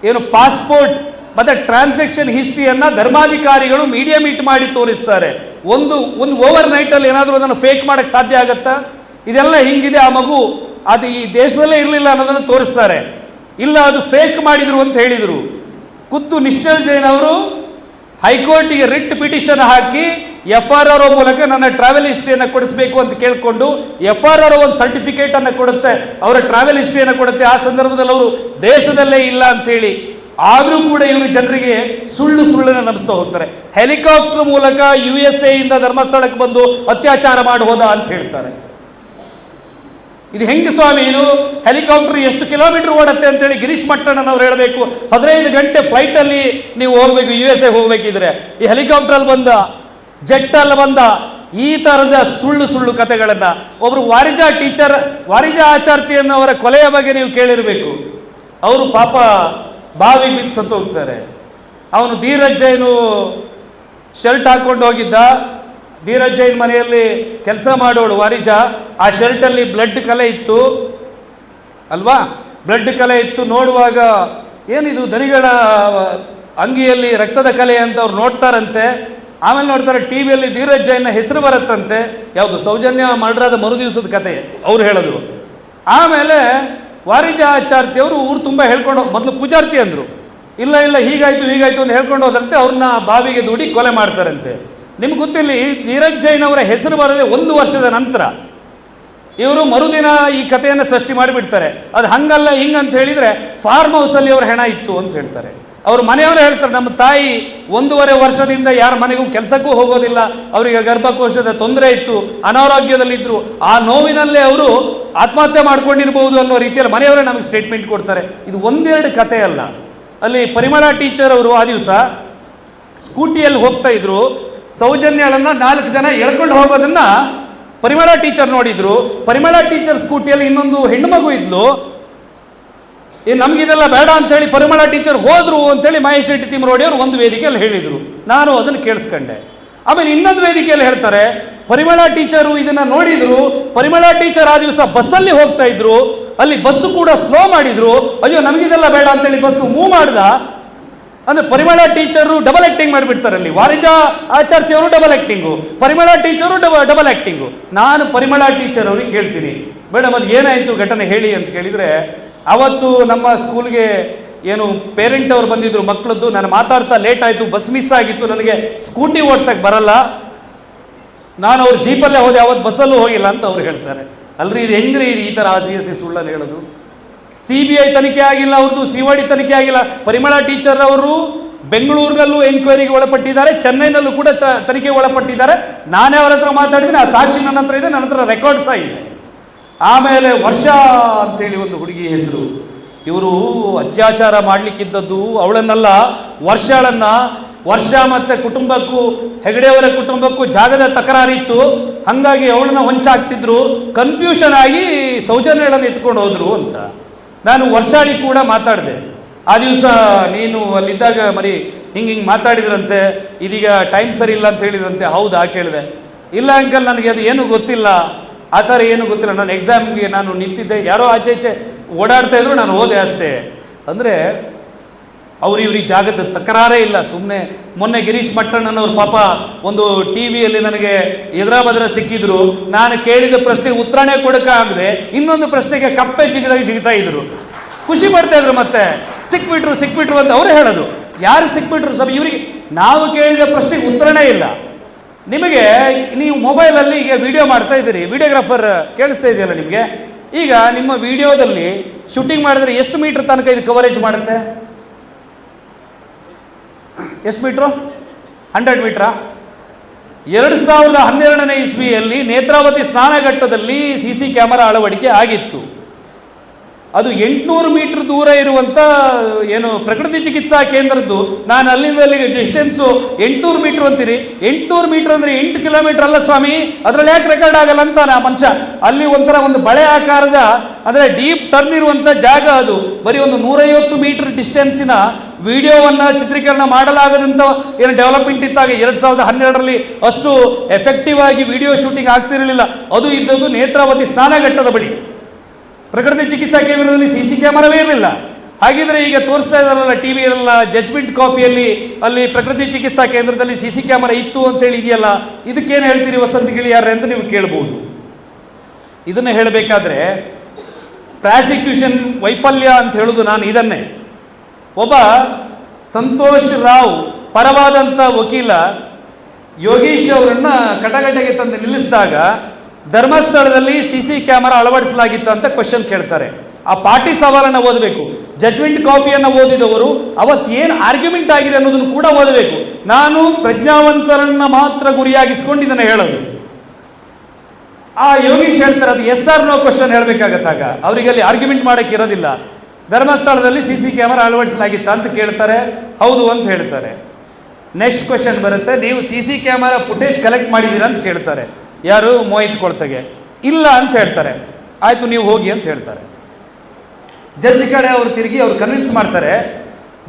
ಏನು ಪಾಸ್ಪೋರ್ಟ್ ಮತ್ತೆ ಟ್ರಾನ್ಸಾಕ್ಷನ್ ಹಿಸ್ಟ್ರಿಯನ್ನು ಧರ್ಮಾಧಿಕಾರಿಗಳು ಮೀಡಿಯಾ ಮೀಟ್ ಮಾಡಿ ತೋರಿಸ್ತಾರೆ. ಒಂದು ಒಂದು ಓವರ್ ನೈಟಲ್ಲಿ ಏನಾದರೂ ಅದನ್ನು ಫೇಕ್ ಮಾಡೋಕ್ಕೆ ಸಾಧ್ಯ ಆಗತ್ತಾ? ಇದೆಲ್ಲ ಹಿಂಗಿದೆ, ಆ ಮಗು ಅದು ಈ ದೇಶದಲ್ಲೇ ಇರಲಿಲ್ಲ ಅನ್ನೋದನ್ನು ತೋರಿಸ್ತಾರೆ. ಇಲ್ಲ ಅದು ಫೇಕ್ ಮಾಡಿದರು ಅಂತ ಹೇಳಿದರು. ಖುದ್ದು ನಿಶ್ಚಲ್ ಜೈನ್ ಅವರು ಹೈಕೋರ್ಟಿಗೆ ರಿಟ್ ಪಿಟಿಷನ್ ಹಾಕಿ ಎಫ್ ಆರ್ ಆರ್ ಮೂಲಕ ನನ್ನ ಟ್ರಾವೆಲ್ ಹಿಸ್ಟ್ರಿಯನ್ನು ಕೊಡಿಸಬೇಕು ಅಂತ ಕೇಳಿಕೊಂಡು ಎಫ್ ಆರ್ ಆರ್ ಒಂದು ಸರ್ಟಿಫಿಕೇಟನ್ನು ಕೊಡುತ್ತೆ, ಅವರ ಟ್ರಾವೆಲ್ ಹಿಸ್ಟ್ರಿಯನ್ನು ಕೊಡುತ್ತೆ. ಆ ಸಂದರ್ಭದಲ್ಲಿ ಅವರು ದೇಶದಲ್ಲೇ ಇಲ್ಲ ಅಂಥೇಳಿ ಆದರೂ ಕೂಡ ಇವರು ಜನರಿಗೆ ಸುಳ್ಳು ಸುಳ್ಳನ್ನು ನಂಬಿಸ್ತಾ ಹೋಗ್ತಾರೆ. ಹೆಲಿಕಾಪ್ಟರ್ ಮೂಲಕ ಯು ಎಸ್ ಎ ಇಂದ ಧರ್ಮಸ್ಥಳಕ್ಕೆ ಬಂದು ಅತ್ಯಾಚಾರ ಮಾಡಿ ಅಂತ ಹೇಳ್ತಾರೆ. ಇದು ಹೆಂಗೆ ಸ್ವಾಮಿ, ಇದು ಹೆಲಿಕಾಪ್ಟರ್ ಎಷ್ಟು ಕಿಲೋಮೀಟರ್ ಓಡುತ್ತೆ ಅಂತೇಳಿ ಗಿರೀಶ್ ಮಟ್ಟಣ್ಣನವ್ರು ಹೇಳಬೇಕು. ಹದಿನೈದು ಗಂಟೆ ಫ್ಲೈಟಲ್ಲಿ ನೀವು ಹೋಗಬೇಕು ಯು ಎಸ್ ಎ ಹೋಗಬೇಕಿದ್ರೆ. ಈ ಹೆಲಿಕಾಪ್ಟ್ರಲ್ಲಿ ಬಂದ, ಜೆಟ್ಟಲ್ಲಿ ಬಂದ, ಈ ಥರದ ಸುಳ್ಳು ಸುಳ್ಳು ಕಥೆಗಳನ್ನು ಒಬ್ಬರು ವಾರಿಜಾ ಟೀಚರ್, ವಾರಿಜಾ ಆಚಾರ್ತಿ ಅವರ ಕೊಲೆಯ ಬಗ್ಗೆ ನೀವು ಕೇಳಿರಬೇಕು. ಅವರು ಪಾಪ ಬಾವಿ ಬಿದ್ದು ಸತ್ತು ಹೋಗ್ತಾರೆ ಅವನು ಧೀರಜ್ ಶರ್ಟ್ ಹಾಕ್ಕೊಂಡು ಹೋಗಿದ್ದ ಧೀರಜ್ ಜೈನ್ ಮನೆಯಲ್ಲಿ ಕೆಲಸ ಮಾಡೋಳು ವಾರಿಜ, ಆ ಶರ್ಟಲ್ಲಿ ಬ್ಲಡ್ ಕಲೆ ಇತ್ತು. ಅಲ್ವಾ? ಬ್ಲಡ್ ಕಲೆ ಇತ್ತು. ನೋಡುವಾಗ ಏನಿದು, ದನಿಗಳ ಅಂಗಿಯಲ್ಲಿ ರಕ್ತದ ಕಲೆ ಅಂತ ಅವ್ರು ನೋಡ್ತಾರಂತೆ. ಆಮೇಲೆ ನೋಡ್ತಾರೆ ಟಿ ವಿಯಲ್ಲಿ ಧೀರಜ್ ಜೈನ್ನ ಹೆಸರು ಬರುತ್ತಂತೆ. ಯಾವುದು, ಸೌಜನ್ಯ ಮರ್ಡರಾದ ಮರು ದಿವಸದ ಕತೆ, ಅವ್ರು ಹೇಳೋದು. ಆಮೇಲೆ ವಾರಿಜ ಆಚಾರ್ತಿಯವರು ಊರು ತುಂಬ ಹೇಳ್ಕೊಂಡು ಮೊದಲು ಪೂಜಾರ್ತಿ ಅಂದರು. ಇಲ್ಲ ಇಲ್ಲ, ಹೀಗಾಯಿತು ಹೀಗಾಯಿತು ಅಂತ ಹೇಳ್ಕೊಂಡು ಹೋದಂತೆ ಅವ್ರನ್ನ ಬಾವಿಗೆ ದೂಡಿ ಕೊಲೆ ಮಾಡ್ತಾರಂತೆ. ನಿಮ್ಗೆ ಗೊತ್ತಿಲ್ಲ ನೀರಜ್ ಜೈನ್ ಅವರ ಹೆಸರು ಬರದೆ ಒಂದು ವರ್ಷದ ನಂತರ ಇವರು ಮರುದಿನ ಈ ಕಥೆಯನ್ನು ಸೃಷ್ಟಿ ಮಾಡಿಬಿಡ್ತಾರೆ. ಅದು ಹಂಗಲ್ಲ, ಹಿಂಗಂತ ಹೇಳಿದರೆ ಫಾರ್ಮ್ ಹೌಸಲ್ಲಿ ಅವ್ರ ಹೆಣ ಇತ್ತು ಅಂತ ಹೇಳ್ತಾರೆ. ಅವ್ರ ಮನೆಯವರು ಹೇಳ್ತಾರೆ, ನಮ್ಮ ತಾಯಿ ಒಂದೂವರೆ ವರ್ಷದಿಂದ ಯಾರ ಮನೆಗೂ ಕೆಲಸಕ್ಕೂ ಹೋಗೋದಿಲ್ಲ, ಅವರಿಗೆ ಗರ್ಭಕೋಶದ ತೊಂದರೆ ಇತ್ತು ಅನಾರೋಗ್ಯದಲ್ಲಿದ್ದರು ಆ ನೋವಿನಲ್ಲೇ ಅವರು ಆತ್ಮಹತ್ಯೆ ಮಾಡ್ಕೊಂಡಿರ್ಬೋದು ಅನ್ನೋ ರೀತಿಯಲ್ಲಿ ಮನೆಯವರೇ ನಮಗೆ ಸ್ಟೇಟ್ಮೆಂಟ್ ಕೊಡ್ತಾರೆ. ಇದು ಒಂದೆರಡು ಕಥೆ ಅಲ್ಲ. ಅಲ್ಲಿ ಪರಿಮಳ ಟೀಚರ್ ಅವರು ಆ ದಿವಸ ಸ್ಕೂಟಿಯಲ್ಲಿ ಹೋಗ್ತಾ ಇದ್ರು. ಸೌಜನ್ಯಳನ್ನ ನಾಲ್ಕು ಜನ ಎಳ್ಕೊಂಡು ಹೋಗೋದನ್ನ ಪರಿಮಳ ಟೀಚರ್ ನೋಡಿದ್ರು. ಪರಿಮಳ ಟೀಚರ್ ಸ್ಕೂಟಿಯಲ್ಲಿ ಇನ್ನೊಂದು ಹೆಣ್ಣು ಮಗು ಇದ್ಲು. ಏ, ನಮಗಿದೆಲ್ಲ ಬೇಡ ಅಂತೇಳಿ ಪರಿಮಳ ಟೀಚರ್ ಹೋದ್ರು ಅಂತೇಳಿ ಮಹೇಶ್ ಶೆಟ್ಟಿ ತಿಮ್ಮರೋಡಿ ಅವರು ಒಂದು ವೇದಿಕೆಯಲ್ಲಿ ಹೇಳಿದರು. ನಾನು ಅದನ್ನು ಕೇಳಿಸ್ಕೊಂಡೆ. ಆಮೇಲೆ ಇನ್ನೊಂದು ವೇದಿಕೆಯಲ್ಲಿ ಹೇಳ್ತಾರೆ, ಪರಿಮಳ ಟೀಚರು ಇದನ್ನ ನೋಡಿದ್ರು. ಪರಿಮಳ ಟೀಚರ್ ಆ ದಿವಸ ಬಸ್ಸಲ್ಲಿ ಹೋಗ್ತಾ ಇದ್ರು. ಅಲ್ಲಿ ಬಸ್ಸು ಕೂಡ ಸ್ಲೋ ಮಾಡಿದ್ರು. ಅಯ್ಯೋ, ನಮಗಿದೆಲ್ಲ ಬೇಡ ಅಂತೇಳಿ ಬಸ್ಸು ಮೂವ್ ಮಾಡ್ದ. ಅಂದ್ರೆ ಪರಿಮಳ ಟೀಚರು ಡಬಲ್ ಆಕ್ಟಿಂಗ್ ಮಾಡಿಬಿಡ್ತಾರೆ ಅಲ್ಲಿ ವಾರಿಜಾ ಆಚಾರ್ತಿ ಅವರು ಡಬಲ್ ಆಕ್ಟಿಂಗು ಪರಿಮಳ ಟೀಚರು ಡಬ ಡಬಲ್ ಆಕ್ಟಿಂಗು ನಾನು ಪರಿಮಳ ಟೀಚರ್ ಅವ್ರಿಗೆ ಕೇಳ್ತೀನಿ. ಮೇಡಮ್, ಅದು ಏನಾಯಿತು ಘಟನೆ ಹೇಳಿ ಅಂತ ಕೇಳಿದರೆ, ಅವತ್ತು ನಮ್ಮ ಸ್ಕೂಲ್ಗೆ ಏನು ಪೇರೆಂಟ್ ಅವ್ರು ಬಂದಿದ್ರು ಮಕ್ಕಳದ್ದು ನಾನು ಮಾತಾಡ್ತಾ ಲೇಟ್ ಆಯಿತು ಬಸ್ ಮಿಸ್ ಆಗಿತ್ತು, ನನಗೆ ಸ್ಕೂಟಿ ಓಡ್ಸಕ್ಕೆ ಬರಲ್ಲ. ನಾನು ಅವ್ರ ಜೀಪಲ್ಲೇ ಹೋದೆ, ಅವತ್ತು ಬಸ್ಸಲ್ಲೂ ಹೋಗಿಲ್ಲ ಅಂತ ಅವ್ರು ಹೇಳ್ತಾರೆ. ಅಲ್ರಿ, ಇದು ಹೆಂಗ್ರಿ ಇದು ಈ ಥರ ಆಸಿ ಹಸಿ ಸುಳ್ಳನ್ನು ಹೇಳೋದು? ಸಿ ಬಿ ಐ ತನಿಖೆ ಆಗಿಲ್ಲ, ಅವ್ರದ್ದು ಸಿ ಡಿ ತನಿಖೆ ಆಗಿಲ್ಲ. ಪರಿಮಳ ಟೀಚರ್ ಅವರು ಬೆಂಗಳೂರಿನಲ್ಲೂ ಎನ್ಕ್ವೈರಿಗೆ ಒಳಪಟ್ಟಿದ್ದಾರೆ, ಚೆನ್ನೈನಲ್ಲೂ ಕೂಡ ತನಿಖೆಗೆ ಒಳಪಟ್ಟಿದ್ದಾರೆ. ನಾನೇ ಅವರ ಹತ್ರ ಮಾತಾಡಿದ್ದೀನಿ, ಆ ಸಾಕ್ಷಿ ನನ್ನ ಹತ್ರ ಇದೆ, ನನ್ನ ಹತ್ರ ರೆಕಾರ್ಡ್ಸ್ ಇದೆ. ಆಮೇಲೆ ವರ್ಷ ಅಂತೇಳಿ ಒಂದು ಹುಡುಗಿ ಹೆಸರು. ಇವರು ಅತ್ಯಾಚಾರ ಮಾಡಲಿಕ್ಕಿದ್ದದ್ದು ಅವಳನ್ನೆಲ್ಲ ವರ್ಷಗಳನ್ನು ವರ್ಷ ಮತ್ತು ಕುಟುಂಬಕ್ಕೂ, ಹೆಗಡೆಯವರ ಕುಟುಂಬಕ್ಕೂ ಜಾಗದ ತಕರಾರಿತ್ತು. ಹಾಗಾಗಿ ಅವಳನ್ನ ಹೊಂಚಾಕ್ತಿದ್ರು. ಕನ್ಫ್ಯೂಷನ್ ಆಗಿ ಸೌಜನ್ಯಗಳನ್ನು ಎತ್ಕೊಂಡು ಹೋದರು ಅಂತ. ನಾನು ವರ್ಷಾಳಿ ಕೂಡ ಮಾತಾಡಿದೆ. ಆ ದಿವಸ ನೀನು ಅಲ್ಲಿದ್ದಾಗ ಮರಿ ಹಿಂಗೆ ಹಿಂಗೆ ಮಾತಾಡಿದ್ರಂತೆ, ಇದೀಗ ಟೈಮ್ ಸರಿ ಇಲ್ಲ ಅಂತ ಹೇಳಿದ್ರಂತೆ, ಹೌದಾ ಕೇಳಿದೆ. ಇಲ್ಲ ಅಂಕಲ್, ನನಗೆ ಅದು ಏನೂ ಗೊತ್ತಿಲ್ಲ. ಆ ಥರ ಏನೂ ಗೊತ್ತಿಲ್ಲ. ನಾನು ಎಕ್ಸಾಮ್ಗೆ ನಾನು ನಿಂತಿದ್ದೆ. ಯಾರೋ ಆಚೆ ಈಚೆ ಓಡಾಡ್ತಾ ಇದ್ರು, ನಾನು ಓದೆ ಅಷ್ಟೇ. ಅಂದರೆ ಅವ್ರು ಇವ್ರಿಗೆ ಜಾಗದ ತಕರಾರೇ ಇಲ್ಲ. ಸುಮ್ಮನೆ ಮೊನ್ನೆ ಗಿರೀಶ್ ಮಟ್ಟಣ್ಣನವ್ರ ಪಾಪ ಒಂದು ಟಿ ವಿಯಲ್ಲಿ ನನಗೆ ಎದುರಾ ಬದ್ರ ಸಿಕ್ಕಿದ್ರು. ನಾನು ಕೇಳಿದ ಪ್ರಶ್ನೆಗೆ ಉತ್ತರನೇ ಕೊಡೋಕ್ಕಾಗದೆ ಇನ್ನೊಂದು ಪ್ರಶ್ನೆಗೆ ಕಪ್ಪೆ ಜಿಗಿದಾಗ ಸಿಗ್ತಾ ಇದ್ರು. ಖುಷಿ ಪಡ್ತಾ ಇದ್ರು ಮತ್ತೆ. ಸಿಕ್ಬಿಟ್ರು ಸಿಕ್ಬಿಟ್ರು ಅಂತ ಅವರೇ ಹೇಳೋದು. ಯಾರು ಸಿಕ್ಬಿಟ್ರು ಸ್ವಲ್ಪ ಇವರಿಗೆ ನಾವು ಕೇಳಿದ ಪ್ರಶ್ನೆಗೆ ಉತ್ತರನೇ ಇಲ್ಲ. ನಿಮಗೆ ನೀವು ಮೊಬೈಲಲ್ಲಿ ಈಗ ವಿಡಿಯೋ ಮಾಡ್ತಾ ಇದ್ದೀರಿ. ವಿಡಿಯೋಗ್ರಾಫರ್ ಕೇಳಿಸ್ತಾ ಇದೆಯಲ್ಲ ನಿಮಗೆ? ಈಗ ನಿಮ್ಮ ವಿಡಿಯೋದಲ್ಲಿ ಶೂಟಿಂಗ್ ಮಾಡಿದ್ರೆ ಎಷ್ಟು ಮೀಟರ್ ತನಕ ಇದು ಕವರೇಜ್ ಮಾಡುತ್ತೆ? ಎಷ್ಟು ಮೀಟ್ರು? ಹಂಡ್ರೆಡ್ ಮೀಟ್ರಾ? ಎರಡು ಸಾವಿರದ ಹನ್ನೆರಡನೇ ಇಸ್ವಿಯಲ್ಲಿ ನೇತ್ರಾವತಿ ಸ್ನಾನಘಟ್ಟದಲ್ಲಿ ಸಿ ಸಿ ಕ್ಯಾಮರಾ ಅಳವಡಿಕೆ ಆಗಿತ್ತು. ಅದು ಎಂಟುನೂರು ಮೀಟರ್ ದೂರ ಇರುವಂಥ ಏನು ಪ್ರಕೃತಿ ಚಿಕಿತ್ಸಾ ಕೇಂದ್ರದ್ದು. ನಾನು ಅಲ್ಲಿಂದ ಅಲ್ಲಿಗೆ ಡಿಸ್ಟೆನ್ಸು ಎಂಟುನೂರು ಮೀಟ್ರ್ ಅಂತೀರಿ ಎಂಟುನೂರು ಮೀಟ್ರ್ ಅಂದರೆ ಎಂಟು ಕಿಲೋಮೀಟರ್ ಅಲ್ಲ ಸ್ವಾಮಿ? ಅದರಲ್ಲಿ ಯಾಕೆ ರೆಕಾರ್ಡ್ ಆಗಲ್ಲ ಅಂತ ನಾ ಮನುಷ್ಯ. ಅಲ್ಲಿ ಒಂಥರ ಒಂದು ಬಳೆ ಆಕಾರದ, ಅಂದರೆ ಡೀಪ್ ಟರ್ನ್ ಇರುವಂಥ ಜಾಗ ಅದು. ಬರೀ ಒಂದು ನೂರೈವತ್ತು ಮೀಟರ್ ಡಿಸ್ಟೆನ್ಸಿನ ವಿಡಿಯೋವನ್ನು ಚಿತ್ರೀಕರಣ ಮಾಡಲಾಗದಂಥ ಏನು ಡೆವಲಪ್ಮೆಂಟ್ ಇತ್ತಾಗ ಎರಡು ಸಾವಿರದ ಹನ್ನೆರಡರಲ್ಲಿ ಅಷ್ಟು ಎಫೆಕ್ಟಿವ್ ಆಗಿ ವಿಡಿಯೋ ಶೂಟಿಂಗ್ ಆಗ್ತಿರಲಿಲ್ಲ. ಅದು ಇದ್ದದ್ದು ನೇತ್ರಾವತಿ ಸ್ನಾನಘಟ್ಟದ ಬಳಿ. ಪ್ರಕೃತಿ ಚಿಕಿತ್ಸಾ ಕೇಂದ್ರದಲ್ಲಿ ಸಿ ಸಿ ಕ್ಯಾಮರಾವೇ ಇರಲಿಲ್ಲ. ಹಾಗಿದ್ರೆ ಈಗ ತೋರಿಸ್ತಾ ಇದ್ದಾರಲ್ಲ ಟಿ ವಿ ಇರಲ್ಲ ಜಜ್ಮೆಂಟ್ ಕಾಪಿಯಲ್ಲಿ ಅಲ್ಲಿ ಪ್ರಕೃತಿ ಚಿಕಿತ್ಸಾ ಕೇಂದ್ರದಲ್ಲಿ ಸಿ ಸಿ ಕ್ಯಾಮರಾ ಇತ್ತು ಅಂತೇಳಿ ಇದೆಯಲ್ಲ, ಇದಕ್ಕೇನು ಹೇಳ್ತೀರಿ ವಸಂತ ಗಿಳಿಯಾರೆ ಅಂತ ನೀವು ಕೇಳ್ಬೋದು. ಇದನ್ನು ಹೇಳಬೇಕಾದ್ರೆ, ಪ್ರಾಸಿಕ್ಯೂಷನ್ ವೈಫಲ್ಯ ಅಂತ ಹೇಳೋದು ನಾನು ಇದನ್ನೇ. ಒಬ್ಬ ಸಂತೋಷ್ ರಾವ್ ಪರವಾದಂಥ ವಕೀಲ ಯೋಗೀಶ್ ಅವರನ್ನ ಕಟಗಟೆಗೆ ತಂದು ನಿಲ್ಲಿಸಿದಾಗ ಧರ್ಮಸ್ಥಳದಲ್ಲಿ ಸಿ ಸಿ ಕ್ಯಾಮರಾ ಅಳವಡಿಸಲಾಗಿತ್ತು ಅಂತ ಕ್ವಶನ್ ಕೇಳ್ತಾರೆ. ಆ ಪಾರ್ಟಿ ಸವಾಲನ್ನು ಓದಬೇಕು. ಜಜ್ಮೆಂಟ್ ಕಾಪಿಯನ್ನು ಓದಿದವರು ಅವತ್ತು ಏನು ಆರ್ಗ್ಯುಮೆಂಟ್ ಆಗಿದೆ ಅನ್ನೋದನ್ನು ಕೂಡ ಓದಬೇಕು. ನಾನು ಪ್ರಜ್ಞಾವಂತರನ್ನ ಮಾತ್ರ ಗುರಿಯಾಗಿಸ್ಕೊಂಡು ಇದನ್ನು ಹೇಳೋದು. ಆ ಯೋಗೀಶ್ ಹೇಳ್ತಾರೆ, ಅದು ಎಸ್ ಆರ್ ನೋ ಕ್ವಶನ್ ಹೇಳಬೇಕಾಗತ್ತಾಗ ಅವರಿಗೆ ಅಲ್ಲಿ ಆರ್ಗ್ಯುಮೆಂಟ್ ಮಾಡೋಕ್ಕೆ ಇರೋದಿಲ್ಲ. ಧರ್ಮಸ್ಥಳದಲ್ಲಿ ಸಿ ಸಿ ಕ್ಯಾಮರಾ ಅಳವಡಿಸಲಾಗಿತ್ತ ಅಂತ ಕೇಳ್ತಾರೆ. ಹೌದು ಅಂತ ಹೇಳ್ತಾರೆ. ನೆಕ್ಸ್ಟ್ ಕ್ವಶನ್ ಬರುತ್ತೆ, ನೀವು C C camera footage collect ಮಾಡಿದ್ದೀರಾ ಅಂತ ಕೇಳ್ತಾರೆ. ಯಾರು ಮೋಹಿತ್ ಕೊಳ್ತಗೆ. ಇಲ್ಲ ಅಂತ ಹೇಳ್ತಾರೆ. ಆಯಿತು ನೀವು ಹೋಗಿ ಅಂತ ಹೇಳ್ತಾರೆ. ಜಡ್ಜ್ ಕಡೆ ಅವರು ತಿರುಗಿ ಅವ್ರು ಕನ್ವಿನ್ಸ್ ಮಾಡ್ತಾರೆ,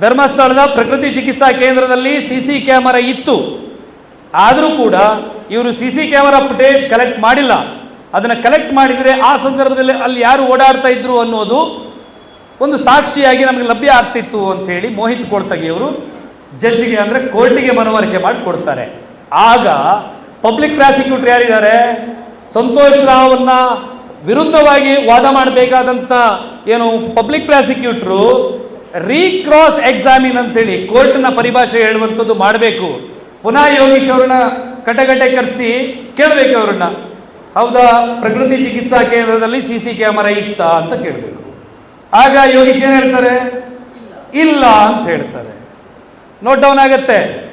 ಧರ್ಮಸ್ಥಳದ ಪ್ರಕೃತಿ ಚಿಕಿತ್ಸಾ ಕೇಂದ್ರದಲ್ಲಿ ಸಿ ಸಿ ಕ್ಯಾಮರಾ ಇತ್ತು. ಆದರೂ ಕೂಡ ಇವರು C C camera footage collect ಮಾಡಿಲ್ಲ. ಅದನ್ನು ಕಲೆಕ್ಟ್ ಮಾಡಿದರೆ ಆ ಸಂದರ್ಭದಲ್ಲಿ ಅಲ್ಲಿ ಯಾರು ಓಡಾಡ್ತಾ ಇದ್ರು ಅನ್ನೋದು ಒಂದು ಸಾಕ್ಷಿಯಾಗಿ ನಮಗೆ ಲಭ್ಯ ಆಗ್ತಿತ್ತು ಅಂತೇಳಿ ಮೋಹಿತ್ ಕೊಡ್ತಗಿಯವರು ಜಡ್ಜಿಗೆ ಅಂದರೆ ಕೋರ್ಟಿಗೆ ಮನವರಿಕೆ ಮಾಡಿ ಕೊಡ್ತಾರೆ. ಆಗ ಪಬ್ಲಿಕ್ ಪ್ರಾಸಿಕ್ಯೂಟರ್ ಯಾರಿದ್ದಾರೆ? ಸಂತೋಷ್ ರಾವನ್ನ ವಿರುದ್ಧವಾಗಿ ವಾದ ಮಾಡಬೇಕಾದಂಥ ಏನು ಪಬ್ಲಿಕ್ ಪ್ರಾಸಿಕ್ಯೂಟ್ರು ರೀಕ್ರಾಸ್ ಎಕ್ಸಾಮಿನ್ ಅಂತೇಳಿ ಕೋರ್ಟ್ನ ಪರಿಭಾಷೆ ಹೇಳುವಂಥದ್ದು ಮಾಡಬೇಕು. ಪುನಃ ಯೋಗೀಶ್ ಅವ್ರನ್ನ ಕಟಕಟೆ ಕರೆಸಿ ಕೇಳಬೇಕು ಅವ್ರನ್ನ. ಹೌದಾ? ಪ್ರಕೃತಿ ಚಿಕಿತ್ಸಾ ಕೇಂದ್ರದಲ್ಲಿ ಸಿ ಸಿ ಕ್ಯಾಮರಾ ಇತ್ತಾ ಅಂತ ಕೇಳಬೇಕು. ಆಗ ಯೋಗೀಶ್ ಏನು ಹೇಳ್ತಾರೆ? ಇಲ್ಲ ಅಂತ ಹೇಳ್ತಾರೆ. ನೋಟ್ ಡೌನ್ ಆಗತ್ತೆ.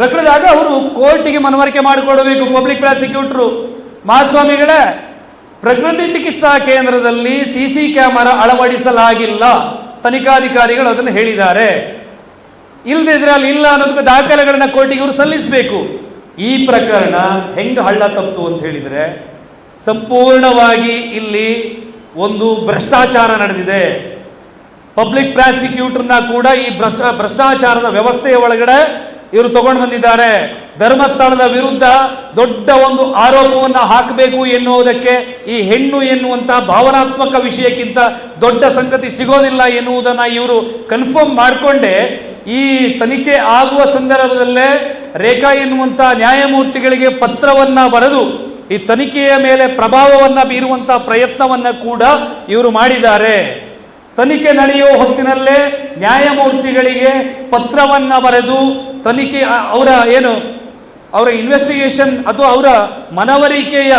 ಪ್ರಕೃತಿ ಆಗ ಅವರು ಕೋರ್ಟಿಗೆ ಮನವರಿಕೆ ಮಾಡಿಕೊಡಬೇಕು ಪಬ್ಲಿಕ್ ಪ್ರಾಸಿಕ್ಯೂಟ್ರು ಮಹಾಸ್ವಾಮಿಗಳೇ ಪ್ರಕೃತಿ ಚಿಕಿತ್ಸಾ ಕೇಂದ್ರದಲ್ಲಿ ಸಿ ಸಿ ಕ್ಯಾಮರಾ ಅಳವಡಿಸಲಾಗಿಲ್ಲ. ತನಿಖಾಧಿಕಾರಿಗಳು ಅದನ್ನು ಹೇಳಿದ್ದಾರೆ. ಇಲ್ಲದಿದ್ರೆ ಅಲ್ಲಿ ಇಲ್ಲ ಅನ್ನೋದಕ್ಕೆ ದಾಖಲೆಗಳನ್ನು ಕೋರ್ಟಿಗೆ ಇವರು ಸಲ್ಲಿಸಬೇಕು. ಈ ಪ್ರಕರಣ ಹೆಂಗೆ ಹಳ್ಳ ತಪ್ಪು ಅಂತ ಹೇಳಿದರೆ, ಸಂಪೂರ್ಣವಾಗಿ ಇಲ್ಲಿ ಒಂದು ಭ್ರಷ್ಟಾಚಾರ ನಡೆದಿದೆ. ಪಬ್ಲಿಕ್ ಪ್ರಾಸಿಕ್ಯೂಟರ್ನ ಕೂಡ ಈ ಭ್ರಷ್ಟ, ಭ್ರಷ್ಟಾಚಾರದ ವ್ಯವಸ್ಥೆಯ ಒಳಗಡೆ ಇವರು ತಗೊಂಡು ಬಂದಿದ್ದಾರೆ. ಧರ್ಮಸ್ಥಳದ ವಿರುದ್ಧ ದೊಡ್ಡ ಒಂದು ಆರೋಪವನ್ನು ಹಾಕಬೇಕು ಎನ್ನುವುದಕ್ಕೆ ಈ ಹೆಣ್ಣು ಎನ್ನುವಂಥ ಭಾವನಾತ್ಮಕ ವಿಷಯಕ್ಕಿಂತ ದೊಡ್ಡ ಸಂಗತಿ ಸಿಗೋದಿಲ್ಲ ಎನ್ನುವುದನ್ನು ಇವರು ಕನ್ಫರ್ಮ್ ಮಾಡಿಕೊಂಡೇ. ಈ ತನಿಖೆ ಆಗುವ ಸಂದರ್ಭದಲ್ಲೇ ರೇಖಾ ಎನ್ನುವಂಥ ನ್ಯಾಯಮೂರ್ತಿಗಳಿಗೆ ಪತ್ರವನ್ನು ಬರೆದು ಈ ತನಿಖೆಯ ಮೇಲೆ ಪ್ರಭಾವವನ್ನು ಬೀರುವಂಥ ಪ್ರಯತ್ನವನ್ನು ಕೂಡ ಇವರು ಮಾಡಿದ್ದಾರೆ. ತನಿಖೆ ನಡೆಯುವ ಹೊತ್ತಿನಲ್ಲೇ ನ್ಯಾಯಮೂರ್ತಿಗಳಿಗೆ ಪತ್ರವನ್ನು ಬರೆದು ತನಿಖೆ ಅವರ ಏನು, ಅವರ ಇನ್ವೆಸ್ಟಿಗೇಷನ್ ಅಥವಾ ಅವರ ಮನವರಿಕೆಯ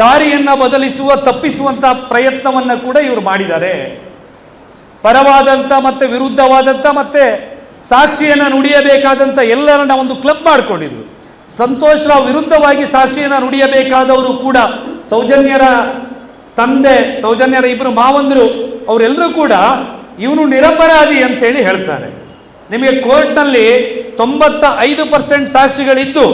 ದಾರಿಯನ್ನು ಬದಲಿಸುವ ತಪ್ಪಿಸುವಂಥ ಪ್ರಯತ್ನವನ್ನು ಕೂಡ ಇವರು ಮಾಡಿದ್ದಾರೆ. ಪರವಾದಂಥ ಮತ್ತು ವಿರುದ್ಧವಾದಂಥ ಮತ್ತು ಸಾಕ್ಷಿಯನ್ನು ನುಡಿಯಬೇಕಾದಂಥ ಎಲ್ಲರನ್ನ ಒಂದು ಕ್ಲಬ್ ಮಾಡಿಕೊಂಡಿದ್ರು. ಸಂತೋಷ್ ರಾವ್ ವಿರುದ್ಧವಾಗಿ ಸಾಕ್ಷಿಯನ್ನು ನುಡಿಯಬೇಕಾದವರು ಕೂಡ ಸೌಜನ್ಯರ ತಂದೆ, ಸೌಜನ್ಯರ ಇಬ್ಬರು ಮಾವಂದರು ಅವರೆಲ್ಲರೂ ಕೂಡ ಇವನು ನಿರಪರಾಧಿ ಅಂತೇಳಿ ಹೇಳ್ತಾರೆ. ನಿಮಗೆ ಕೋರ್ಟ್ನಲ್ಲಿ ತೊಂಬತ್ತ ಐದು ಪರ್ಸೆಂಟ್ ಸಾಕ್ಷಿಗಳಿದ್ದು,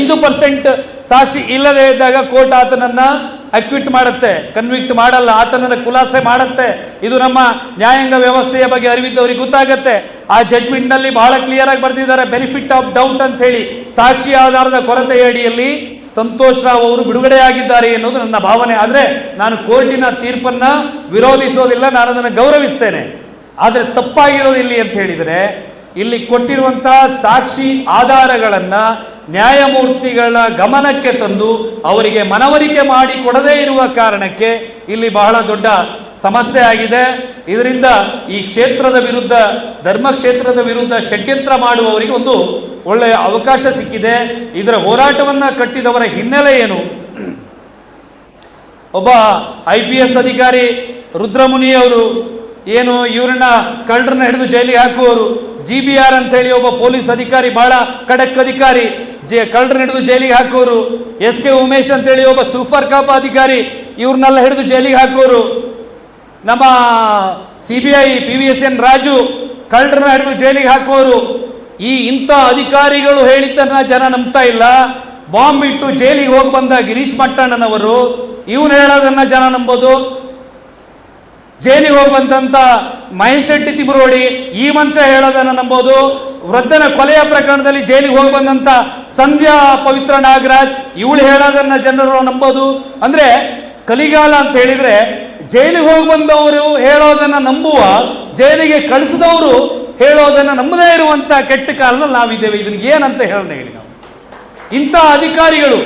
ಐದು ಪರ್ಸೆಂಟ್ ಸಾಕ್ಷಿ ಇಲ್ಲದೆ ಇದ್ದಾಗ ಕೋರ್ಟ್ ಆತನನ್ನ ಅಕ್ವಿಟ್ ಮಾಡುತ್ತೆ ಕನ್ವಿಕ್ಟ್ ಮಾಡಲ್ಲ, ಆತನನ್ನು ಖುಲಾಸೆ ಮಾಡುತ್ತೆ. ಇದು ನಮ್ಮ ನ್ಯಾಯಾಂಗ ವ್ಯವಸ್ಥೆಯ ಬಗ್ಗೆ ಅರಿವಿದ್ದವರಿಗೆ ಗೊತ್ತಾಗುತ್ತೆ. ಆ ಜಡ್ಜ್ಮೆಂಟ್ನಲ್ಲಿ ಬಹಳ ಕ್ಲಿಯರ್ ಆಗಿ ಬರ್ತಿದ್ದಾರೆ ಬೆನಿಫಿಟ್ ಆಫ್ ಡೌಟ್ ಅಂತ ಹೇಳಿ. ಸಾಕ್ಷಿ ಆಧಾರದ ಕೊರತೆಯ ಅಡಿಯಲ್ಲಿ ಸಂತೋಷ್ ರಾವ್ ಅವರು ಬಿಡುಗಡೆಯಾಗಿದ್ದಾರೆ ಎನ್ನುವುದು ನನ್ನ ಭಾವನೆ. ಆದರೆ ನಾನು ಕೋರ್ಟಿನ ತೀರ್ಪನ್ನ ವಿರೋಧಿಸೋದಿಲ್ಲ ನಾನು ಅದನ್ನು ಗೌರವಿಸ್ತೇನೆ. ಆದರೆ ತಪ್ಪಾಗಿರೋದು ಇಲ್ಲಿ ಅಂತ ಹೇಳಿದರೆ ಇಲ್ಲಿ ಕೊಟ್ಟಿರುವಂತಹ ಸಾಕ್ಷಿ ಆಧಾರಗಳನ್ನು ನ್ಯಾಯಮೂರ್ತಿಗಳ ಗಮನಕ್ಕೆ ತಂದು ಅವರಿಗೆ ಮನವರಿಕೆ ಮಾಡಿ ಕೊಡದೇ ಇರುವ ಕಾರಣಕ್ಕೆ ಇಲ್ಲಿ ಬಹಳ ದೊಡ್ಡ ಸಮಸ್ಯೆ ಆಗಿದೆ. ಇದರಿಂದ ಈ ಕ್ಷೇತ್ರದ ವಿರುದ್ಧ ಧರ್ಮ ಕ್ಷೇತ್ರದ ವಿರುದ್ಧ ಷಡ್ಯಂತ್ರ ಮಾಡುವವರಿಗೆ ಒಂದು ಒಳ್ಳೆಯ ಅವಕಾಶ ಸಿಕ್ಕಿದೆ. ಇದರ ಹೋರಾಟವನ್ನು ಕಟ್ಟಿದವರ ಹಿನ್ನೆಲೆ ಏನು? ಒಬ್ಬ ಐ ಪಿ ಎಸ್ ಅಧಿಕಾರಿ ರುದ್ರಮುನಿ ಅವರು ಏನು ಇವ್ರನ್ನ ಕಳ್ಳರನ್ನ ಹಿಡಿದು ಜೈಲಿಗೆ ಹಾಕುವವರು? ಜಿ ಬಿ ಆರ್ ಅಂತೇಳಿ ಒಬ್ಬ ಪೊಲೀಸ್ ಅಧಿಕಾರಿ ಬಹಳ ಖಡಕ್ ಅಧಿಕಾರಿ. ಜೆ ಕಳ್ಳರನ್ನ ಹಿಡಿದು ಜೈಲಿಗೆ ಹಾಕುವವರು? ಎಸ್ ಕೆ ಉಮೇಶ್ ಅಂತೇಳಿ ಒಬ್ಬ ಸೂಪರ್ ಕಾಪ್ ಅಧಿಕಾರಿ. ಇವ್ರನ್ನೆಲ್ಲ ಹಿಡಿದು ಜೈಲಿಗೆ ಹಾಕುವವರು? ನಮ್ಮ C B I P V S N Raju ಕಳ್ಳರನ್ನ ಹಿಡಿದು ಜೈಲಿಗೆ ಹಾಕುವವರು? ಈ ಇಂಥ ಅಧಿಕಾರಿಗಳು ಹೇಳಿದ್ದನ್ನ ಜನ ನಂಬ್ತಾ ಇಲ್ಲ. ಬಾಂಬ್ ಇಟ್ಟು ಜೈಲಿಗೆ ಹೋಗಿ ಬಂದ ಗಿರೀಶ್ ಮಟ್ಟಣ್ಣನವರು, ಇವನು ಹೇಳೋದನ್ನ ಜನ ನಂಬೋದು. ಜೈಲಿಗೆ ಹೋಗಿ ಬಂದಂತ ಮಹೇಶ್ ಶೆಟ್ಟಿ ತಿಮರೋಡಿ ಈ ಮಂಚ ಹೇಳೋದನ್ನು ನಂಬೋದು. ವೃದ್ಧನ ಕೊಲೆಯ ಪ್ರಕರಣದಲ್ಲಿ ಜೈಲಿಗೆ ಹೋಗಿ ಬಂದಂತ ಸಂಧ್ಯಾ ಪವಿತ್ರ ನಾಗರಾಜ್, ಇವಳು ಹೇಳೋದನ್ನ ಜನರು ನಂಬೋದು. ಅಂದ್ರೆ ಕಲಿಗಾಲ ಅಂತ ಹೇಳಿದ್ರೆ ಜೈಲಿಗೆ ಹೋಗಿ ಬಂದವರು ಹೇಳೋದನ್ನ ನಂಬುವ, ಜೈಲಿಗೆ ಕಳಿಸಿದವರು ಹೇಳೋದನ್ನ ನಂಬದೇ ಇರುವಂತ ಕೆಟ್ಟ ಕಾಲದಲ್ಲಿ ನಾವಿದ್ದೇವೆ. ಇದನ್ನ ಏನಂತ ಹೇಳೋಣ ಹೇಳಿ ನಾವು. ಇಂಥ ಅಧಿಕಾರಿಗಳು,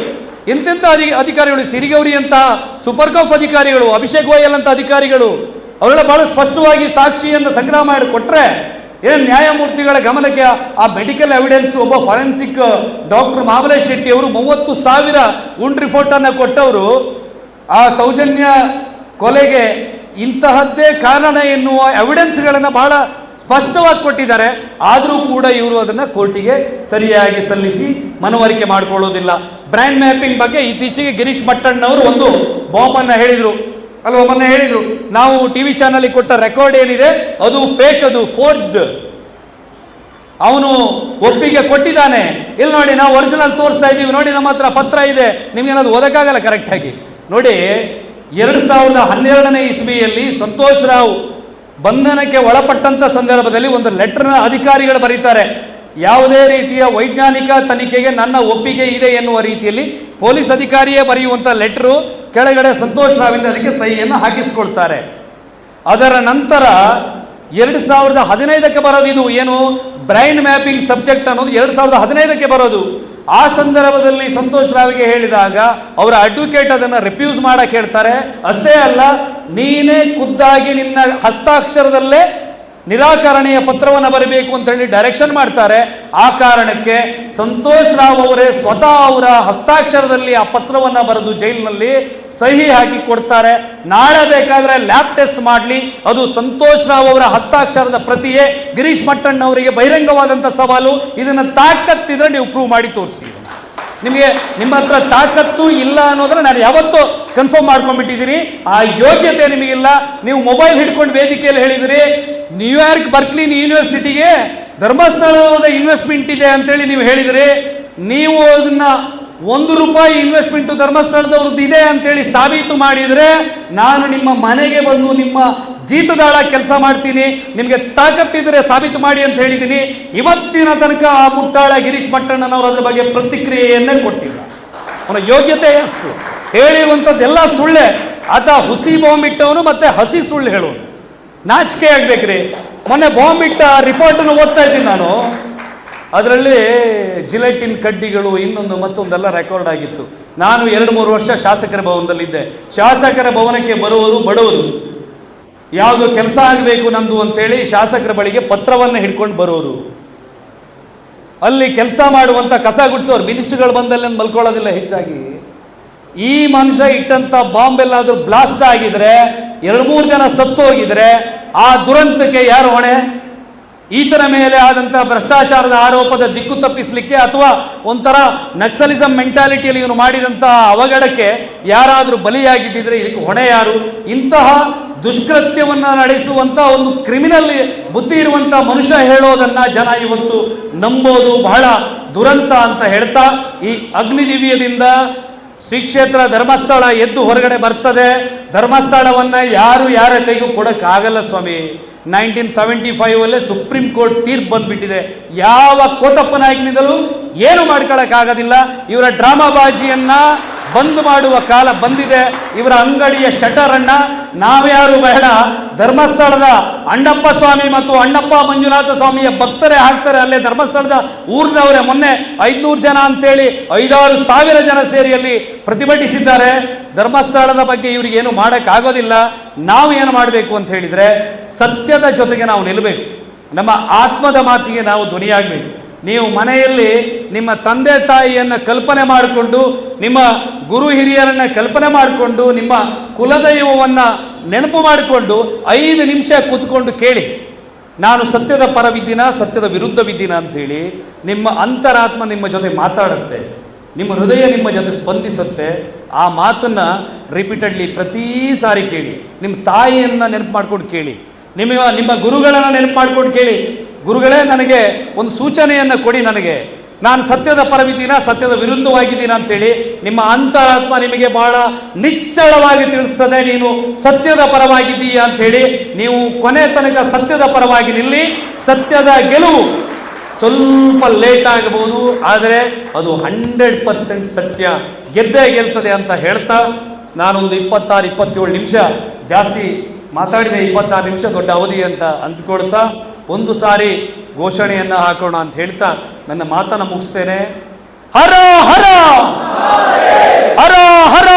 ಎಂತೆಂಥ ಅಧಿ, ಅಧಿಕಾರಿಗಳು? ಸಿರಿಗೌರಿ ಅಂತ ಸೂಪರ್ ಕಾಫ್ ಅಧಿಕಾರಿಗಳು, ಅಭಿಷೇಕ್ ಗೋಯಲ್ ಅಂತ ಅಧಿಕಾರಿಗಳು ಅವರೆಲ್ಲ ಬಹಳ ಸ್ಪಷ್ಟವಾಗಿ ಸಾಕ್ಷಿಯನ್ನು ಸಂಗ್ರಹ ಮಾಡಿ ಕೊಟ್ಟರೆ ಏನು ನ್ಯಾಯಮೂರ್ತಿಗಳ ಗಮನಕ್ಕೆ ಆ ಮೆಡಿಕಲ್ ಎವಿಡೆನ್ಸ್ ಒಬ್ಬ ಫಾರೆನ್ಸಿಕ್ ಡಾಕ್ಟರ್ ಮಹಾಬಲೇಶ್ ಶೆಟ್ಟಿ ಅವರು ಮೂವತ್ತು ಸಾವಿರ ಉಂಡ್ ರಿಪೋರ್ಟನ್ನು ಕೊಟ್ಟವರು, ಆ ಸೌಜನ್ಯ ಕೊಲೆಗೆ ಇಂತಹದ್ದೇ ಕಾರಣ ಎನ್ನುವ ಎವಿಡೆನ್ಸ್ಗಳನ್ನು ಬಹಳ ಸ್ಪಷ್ಟವಾಗಿ ಕೊಟ್ಟಿದ್ದಾರೆ. ಆದರೂ ಕೂಡ ಇವರು ಅದನ್ನು ಕೋರ್ಟಿಗೆ ಸರಿಯಾಗಿ ಸಲ್ಲಿಸಿ ಮನವರಿಕೆ ಮಾಡಿಕೊಳ್ಳೋದಿಲ್ಲ. ಬ್ರ್ಯಾಂಡ್ ಮ್ಯಾಪಿಂಗ್ ಬಗ್ಗೆ ಇತ್ತೀಚೆಗೆ ಗಿರೀಶ್ ಮಟ್ಟಣ್ಣವರು ಒಂದು ಬಾಂಬನ್ನು ಹೇಳಿದರು. ಅಲ್ವಾ, ಮೊನ್ನೆ ಹೇಳಿದರು, ನಾವು ಟಿ ವಿ ಚಾನಲಿಗೆ ಕೊಟ್ಟ ರೆಕಾರ್ಡ್ ಏನಿದೆ, ಅದು ಫೇಕ್ ಅದು ಫೋರ್ಡ್ ಅವನು ಒಪ್ಪಿಗೆ ಕೊಟ್ಟಿದ್ದಾನೆ. ಇಲ್ಲಿ ನೋಡಿ, ನಾವು ಒರಿಜಿನಲ್ ತೋರಿಸ್ತಾ ಇದ್ದೀವಿ. ನೋಡಿ, ನಮ್ಮ ಹತ್ರ ಪತ್ರ ಇದೆ. ನಿಮ್ಗೇನದು ಓದಕ್ಕಾಗಲ್ಲ ಕರೆಕ್ಟಾಗಿ ನೋಡಿ, ಎರಡು ಸಾವಿರದ ಹನ್ನೆರಡನೇ ಇಸ್ವಿಯಲ್ಲಿ ಸಂತೋಷ್ ರಾವ್ ಬಂಧನಕ್ಕೆ ಒಳಪಟ್ಟಂತ ಸಂದರ್ಭದಲ್ಲಿ ಒಂದು ಲೆಟರ್ನ ಅಧಿಕಾರಿಗಳು ಬರೀತಾರೆ. ಯಾವುದೇ ರೀತಿಯ ವೈಜ್ಞಾನಿಕ ತನಿಖೆಗೆ ನನ್ನ ಒಪ್ಪಿಗೆ ಇದೆ ಎನ್ನುವ ರೀತಿಯಲ್ಲಿ ಪೊಲೀಸ್ ಅಧಿಕಾರಿಯೇ ಬರೆಯುವಂಥ ಲೆಟರು ಕೆಳಗಡೆ ಸಂತೋಷ್ ರಾವಿಂದ ಅದಕ್ಕೆ ಸಹಿಯನ್ನು ಹಾಕಿಸ್ಕೊಳ್ತಾರೆ. ಅದರ ನಂತರ ಎರಡು ಸಾವಿರದ ಹದಿನೈದಕ್ಕೆ ಬರೋದು ಇದು, ಏನು? ಬ್ರೈನ್ ಮ್ಯಾಪಿಂಗ್ ಸಬ್ಜೆಕ್ಟ್ ಅನ್ನೋದು ಎರಡು ಸಾವಿರದ ಹದಿನೈದಕ್ಕೆ ಬರೋದು. ಆ ಸಂದರ್ಭದಲ್ಲಿ ಸಂತೋಷ್ ರಾವಿಗೆ ಹೇಳಿದಾಗ ಅವರ ಅಡ್ವೊಕೇಟ್ ಅದನ್ನು ರಿಫ್ಯೂಸ್ ಮಾಡಕ್ಕೆ ಹೇಳ್ತಾರೆ. ಅಷ್ಟೇ ಅಲ್ಲ, ನೀನೇ ಖುದ್ದಾಗಿ ನಿನ್ನ ಹಸ್ತಾಕ್ಷರದಲ್ಲೇ ನಿರಾಕರಣೆಯ ಪತ್ರವನ್ನು ಬರಬೇಕು ಅಂತ ಹೇಳಿ ಡೈರೆಕ್ಷನ್ ಮಾಡ್ತಾರೆ. ಆ ಕಾರಣಕ್ಕೆ ಸಂತೋಷ್ ರಾವ್ ಅವರೇ ಸ್ವತಃ ಅವರ ಹಸ್ತಾಕ್ಷರದಲ್ಲಿ ಆ ಪತ್ರವನ್ನು ಬರೆದು ಜೈಲಿನಲ್ಲಿ ಸಹಿ ಹಾಕಿ ಕೊಡ್ತಾರೆ. ನಾಳೆ ಬೇಕಾದ್ರೆ ಲ್ಯಾಬ್ ಟೆಸ್ಟ್ ಮಾಡಲಿ. ಅದು ಸಂತೋಷ್ ರಾವ್ ಅವರ ಹಸ್ತಾಕ್ಷರದ ಪ್ರತಿಯೇ. ಗಿರೀಶ್ ಮಟ್ಟಣ್ಣ ಅವರಿಗೆ ಬಹಿರಂಗವಾದಂಥ ಸವಾಲು. ಇದನ್ನು ತಾಕತ್ತಿದ್ರೆ ನೀವು ಪ್ರೂವ್ ಮಾಡಿ ತೋರಿಸಿ. ನಿಮಗೆ ನಿಮ್ಮ ಹತ್ರ ತಾಕತ್ತು ಇಲ್ಲ ಅನ್ನೋದನ್ನ ನಾನು ಯಾವತ್ತೂ ಕನ್ಫರ್ಮ್ ಮಾಡ್ಕೊಂಡ್ಬಿಟ್ಟಿದ್ದೀರಿ ಆ ಯೋಗ್ಯತೆ ನಿಮಗಿಲ್ಲ. ನೀವು ಮೊಬೈಲ್ ಹಿಡ್ಕೊಂಡು ವೇದಿಕೆಯಲ್ಲಿ ಹೇಳಿದಿರಿ. ನ್ಯೂಯಾರ್ಕ್ ಬರ್ಕ್ಲಿನ್ ಯೂನಿವರ್ಸಿಟಿಗೆ ಧರ್ಮಸ್ಥಳದ ಇನ್ವೆಸ್ಟ್ಮೆಂಟ್ ಇದೆ ಅಂತೇಳಿ ನೀವು ಹೇಳಿದರೆ, ನೀವು ಅದನ್ನ ಒಂದು ರೂಪಾಯಿ ಇನ್ವೆಸ್ಟ್ಮೆಂಟು ಧರ್ಮಸ್ಥಳದವ್ರದ್ದು ಇದೆ ಅಂತೇಳಿ ಸಾಬೀತು ಮಾಡಿದರೆ, ನಾನು ನಿಮ್ಮ ಮನೆಗೆ ಬಂದು ನಿಮ್ಮ ಜೀತದಾಳ ಕೆಲಸ ಮಾಡ್ತೀನಿ, ನಿಮಗೆ ತಾಕತ್ತಿದ್ರೆ ಸಾಬೀತು ಮಾಡಿ ಅಂತ ಹೇಳಿದ್ದೀನಿ. ಇವತ್ತಿನ ತನಕ ಆ ಮುಟ್ಟಾಳ ಗಿರೀಶ್ ಮಟ್ಟಣ್ಣನವರು ಅದ್ರ ಬಗ್ಗೆ ಪ್ರತಿಕ್ರಿಯೆಯನ್ನೇ ಕೊಟ್ಟಿಲ್ಲ. ಅವನ ಯೋಗ್ಯತೆ ಅಷ್ಟು. ಹೇಳಿರುವಂಥದ್ದೆಲ್ಲ ಸುಳ್ಳೆ. ಆತ ಹುಸಿ ಬಾಂಬ್ ಇಟ್ಟವನು ಮತ್ತೆ ಹಸಿ ಸುಳ್ಳು ಹೇಳೋನು ನಾಚಿಕೆ ಆಗ್ಬೇಕ್ರಿ. ಮೊನ್ನೆ ಬಾಂಬ್ ಇಟ್ಟ ರಿಪೋರ್ಟನ್ನು ಓದ್ತಾ ಇದ್ದೀನಿ ನಾನು. ಅದರಲ್ಲಿ ಜಿಲೆಟಿನ್ ಕಡ್ಡಿಗಳು ಇನ್ನೊಂದು ಮತ್ತೊಂದೆಲ್ಲ ರೆಕಾರ್ಡ್ ಆಗಿತ್ತು. ನಾನು ಎರಡು ಮೂರು ವರ್ಷ ಶಾಸಕರ ಭವನದಲ್ಲಿದ್ದೆ. ಶಾಸಕರ ಭವನಕ್ಕೆ ಬರುವವರು ಬಡವರು. ಯಾವುದು ಕೆಲಸ ಆಗಬೇಕು ನಂದು ಅಂತೇಳಿ ಶಾಸಕರ ಬಳಿಗೆ ಪತ್ರವನ್ನು ಹಿಡ್ಕೊಂಡು ಬರೋರು. ಅಲ್ಲಿ ಕೆಲಸ ಮಾಡುವಂಥ ಕಸ ಗುಡಿಸೋರು. ಮಿನಿಸ್ಟ್ರುಗಳು ಬಂದಲ್ಲಿ ಮಲ್ಕೊಳ್ಳೋದಿಲ್ಲ ಹೆಚ್ಚಾಗಿ. ಈ ಮನುಷ್ಯ ಇಟ್ಟಂಥ ಬಾಂಬ್ ಎಲ್ಲಾದರೂ ಬ್ಲಾಸ್ಟ್ ಆಗಿದ್ರೆ ಎರಡು ಮೂರು ಜನ ಸತ್ತು ಹೋಗಿದ್ರೆ ಆ ದುರಂತಕ್ಕೆ ಯಾರು ಹೊಣೆ? ಈತನ ಮೇಲೆ ಆದಂಥ ಭ್ರಷ್ಟಾಚಾರದ ಆರೋಪದ ದಿಕ್ಕು ತಪ್ಪಿಸಲಿಕ್ಕೆ ಅಥವಾ ಒಂಥರ ನಕ್ಸಲಿಸಂ ಮೆಂಟಾಲಿಟಿಯಲ್ಲಿ ಇವನು ಮಾಡಿದಂಥ ಅವಘಡಕ್ಕೆ ಯಾರಾದರೂ ಬಲಿಯಾಗಿದ್ದಿದ್ರೆ ಇದಕ್ಕೆ ಹೊಣೆ ಯಾರು? ಇಂತಹ ದುಷ್ಕೃತ್ಯವನ್ನು ನಡೆಸುವಂಥ ಒಂದು ಕ್ರಿಮಿನಲ್ ಬುದ್ಧಿ ಇರುವಂಥ ಮನುಷ್ಯ ಹೇಳೋದನ್ನ ಜನ ಇವತ್ತು ನಂಬೋದು ಬಹಳ ದುರಂತ ಅಂತ ಹೇಳ್ತಾ ಈ ಅಗ್ನಿದಿವ್ಯದಿಂದ ಶ್ರೀ ಕ್ಷೇತ್ರ ಧರ್ಮಸ್ಥಳ ಎದ್ದು ಹೊರಗಡೆ ಬರ್ತದೆ. ಧರ್ಮಸ್ಥಳವನ್ನು ಯಾರು ಯಾರ ಕೈಗೂ ಕೊಡೋಕ್ಕಾಗಲ್ಲ ಸ್ವಾಮಿ. ನೈನ್ಟೀನ್ ಸೆವೆಂಟಿ ಫೈವಲ್ಲೇ ಸುಪ್ರೀಂ ಕೋರ್ಟ್ ತೀರ್ಪು ಬಂದ್ಬಿಟ್ಟಿದೆ. ಯಾವ ಕೋತಪ್ಪ ನಾಯಕನಿಂದಲೂ ಏನು ಮಾಡ್ಕೊಳ್ಳೋಕ್ಕಾಗೋದಿಲ್ಲ ಇವರ ಡ್ರಾಮಾಬಾಜಿಯನ್ನು ಬಂದ್ ಮಾಡುವ ಕಾಲ ಬಂದಿದೆ. ಇವರ ಅಂಗಡಿಯ ಶಟರನ್ನು ನಾವ್ಯಾರು ಬೇಡ. ಧರ್ಮಸ್ಥಳದ ಅಣ್ಣಪ್ಪ ಸ್ವಾಮಿ ಮತ್ತು ಅಣ್ಣಪ್ಪ ಮಂಜುನಾಥ ಸ್ವಾಮಿಯ ಭಕ್ತರೇ ಹಾಕ್ತಾರೆ ಅಲ್ಲೇ ಧರ್ಮಸ್ಥಳದ ಊರಿನವರೇ ಮೊನ್ನೆ ಐದುನೂರು ಜನ ಅಂತೇಳಿ ಐದಾರು ಸಾವಿರ ಜನ ಸೇರಿಯಲ್ಲಿ ಪ್ರತಿಭಟಿಸಿದ್ದಾರೆ. ಧರ್ಮಸ್ಥಳದ ಬಗ್ಗೆ ಇವರಿಗೆ ಏನು ಮಾಡೋಕ್ಕಾಗೋದಿಲ್ಲ. ನಾವು ಏನು ಮಾಡಬೇಕು ಅಂತ ಹೇಳಿದರೆ ಸತ್ಯದ ಜೊತೆಗೆ ನಾವು ನಿಲ್ಲಬೇಕು ನಮ್ಮ ಆತ್ಮದ ಮಾತಿಗೆ ನಾವು ಧ್ವನಿಯಾಗಬೇಕು. ನೀವು ಮನೆಯಲ್ಲಿ ನಿಮ್ಮ ತಂದೆ ತಾಯಿಯನ್ನು ಕಲ್ಪನೆ ಮಾಡಿಕೊಂಡು, ನಿಮ್ಮ ಗುರು ಹಿರಿಯರನ್ನು ಕಲ್ಪನೆ ಮಾಡಿಕೊಂಡು, ನಿಮ್ಮ ಕುಲದೈವವನ್ನು ನೆನಪು ಮಾಡಿಕೊಂಡು ಐದು ನಿಮಿಷ ಕೂತ್ಕೊಂಡು ಕೇಳಿ. ನಾನು ಸತ್ಯದ ಪರವಿದ್ದೀನ, ಸತ್ಯದ ವಿರುದ್ಧವಿದ್ದೀನ ಅಂಥೇಳಿ ನಿಮ್ಮ ಅಂತರಾತ್ಮ ನಿಮ್ಮ ಜೊತೆ ಮಾತಾಡುತ್ತೆ. ನಿಮ್ಮ ಹೃದಯ ನಿಮ್ಮ ಜೊತೆ ಸ್ಪಂದಿಸುತ್ತೆ. ಆ ಮಾತನ್ನು ರಿಪೀಟೆಡ್ಲಿ ಪ್ರತಿ ಸಾರಿ ಕೇಳಿ. ನಿಮ್ಮ ತಾಯಿಯನ್ನು ನೆನಪು ಮಾಡ್ಕೊಂಡು ಕೇಳಿ. ನಿಮ್ಮ ನಿಮ್ಮ ಗುರುಗಳನ್ನು ನೆನಪು ಮಾಡ್ಕೊಂಡು ಕೇಳಿ. ಗುರುಗಳೇ, ನನಗೆ ಒಂದು ಸೂಚನೆಯನ್ನು ಕೊಡಿ ನನಗೆ. ನಾನು ಸತ್ಯದ ಪರವಿದ್ದೀನ, ಸತ್ಯದ ವಿರುದ್ಧವಾಗಿದ್ದೀನ ಅಂತೇಳಿ ನಿಮ್ಮ ಅಂತರಾತ್ಮ ನಿಮಗೆ ಬಹಳ ನಿಚ್ಚಳವಾಗಿ ತಿಳಿಸ್ತದೆ. ನೀನು ಸತ್ಯದ ಪರವಾಗಿದ್ದೀಯ ಅಂಥೇಳಿ ನೀವು ಕೊನೆ ತನಕ ಸತ್ಯದ ಪರವಾಗಿ ನಿಲ್ಲಿ, ಸತ್ಯದ ಗೆಲುವು ಸ್ವಲ್ಪ ಲೇಟ್ ಆಗಬಹುದು, ಆದರೆ ಅದು ಹಂಡ್ರೆಡ್ ಪರ್ಸೆಂಟ್ ಸತ್ಯ. ಗೆದ್ದೇ ಗೆಲ್ತದೆ ಅಂತ ಹೇಳ್ತಾ, ನಾನೊಂದು ಇಪ್ಪತ್ತಾರು, ಇಪ್ಪತ್ತೇಳು ನಿಮಿಷ ಜಾಸ್ತಿ ಮಾತಾಡಿದೆ, ಇಪ್ಪತ್ತಾರು ನಿಮಿಷ ದೊಡ್ಡ ಅವಧಿ ಅಂತ ಅಂದ್ಕೊಳ್ತಾ ಒಂದು ಸಾರಿ ಘೋಷಣೆಯನ್ನು ಹಾಕೋಣ ಅಂತ ಹೇಳ್ತಾ ನನ್ನ ಮಾತನ್ನು ಮುಗಿಸ್ತೇನೆ. ಹರ ಹರ! ಹರ ಹರ!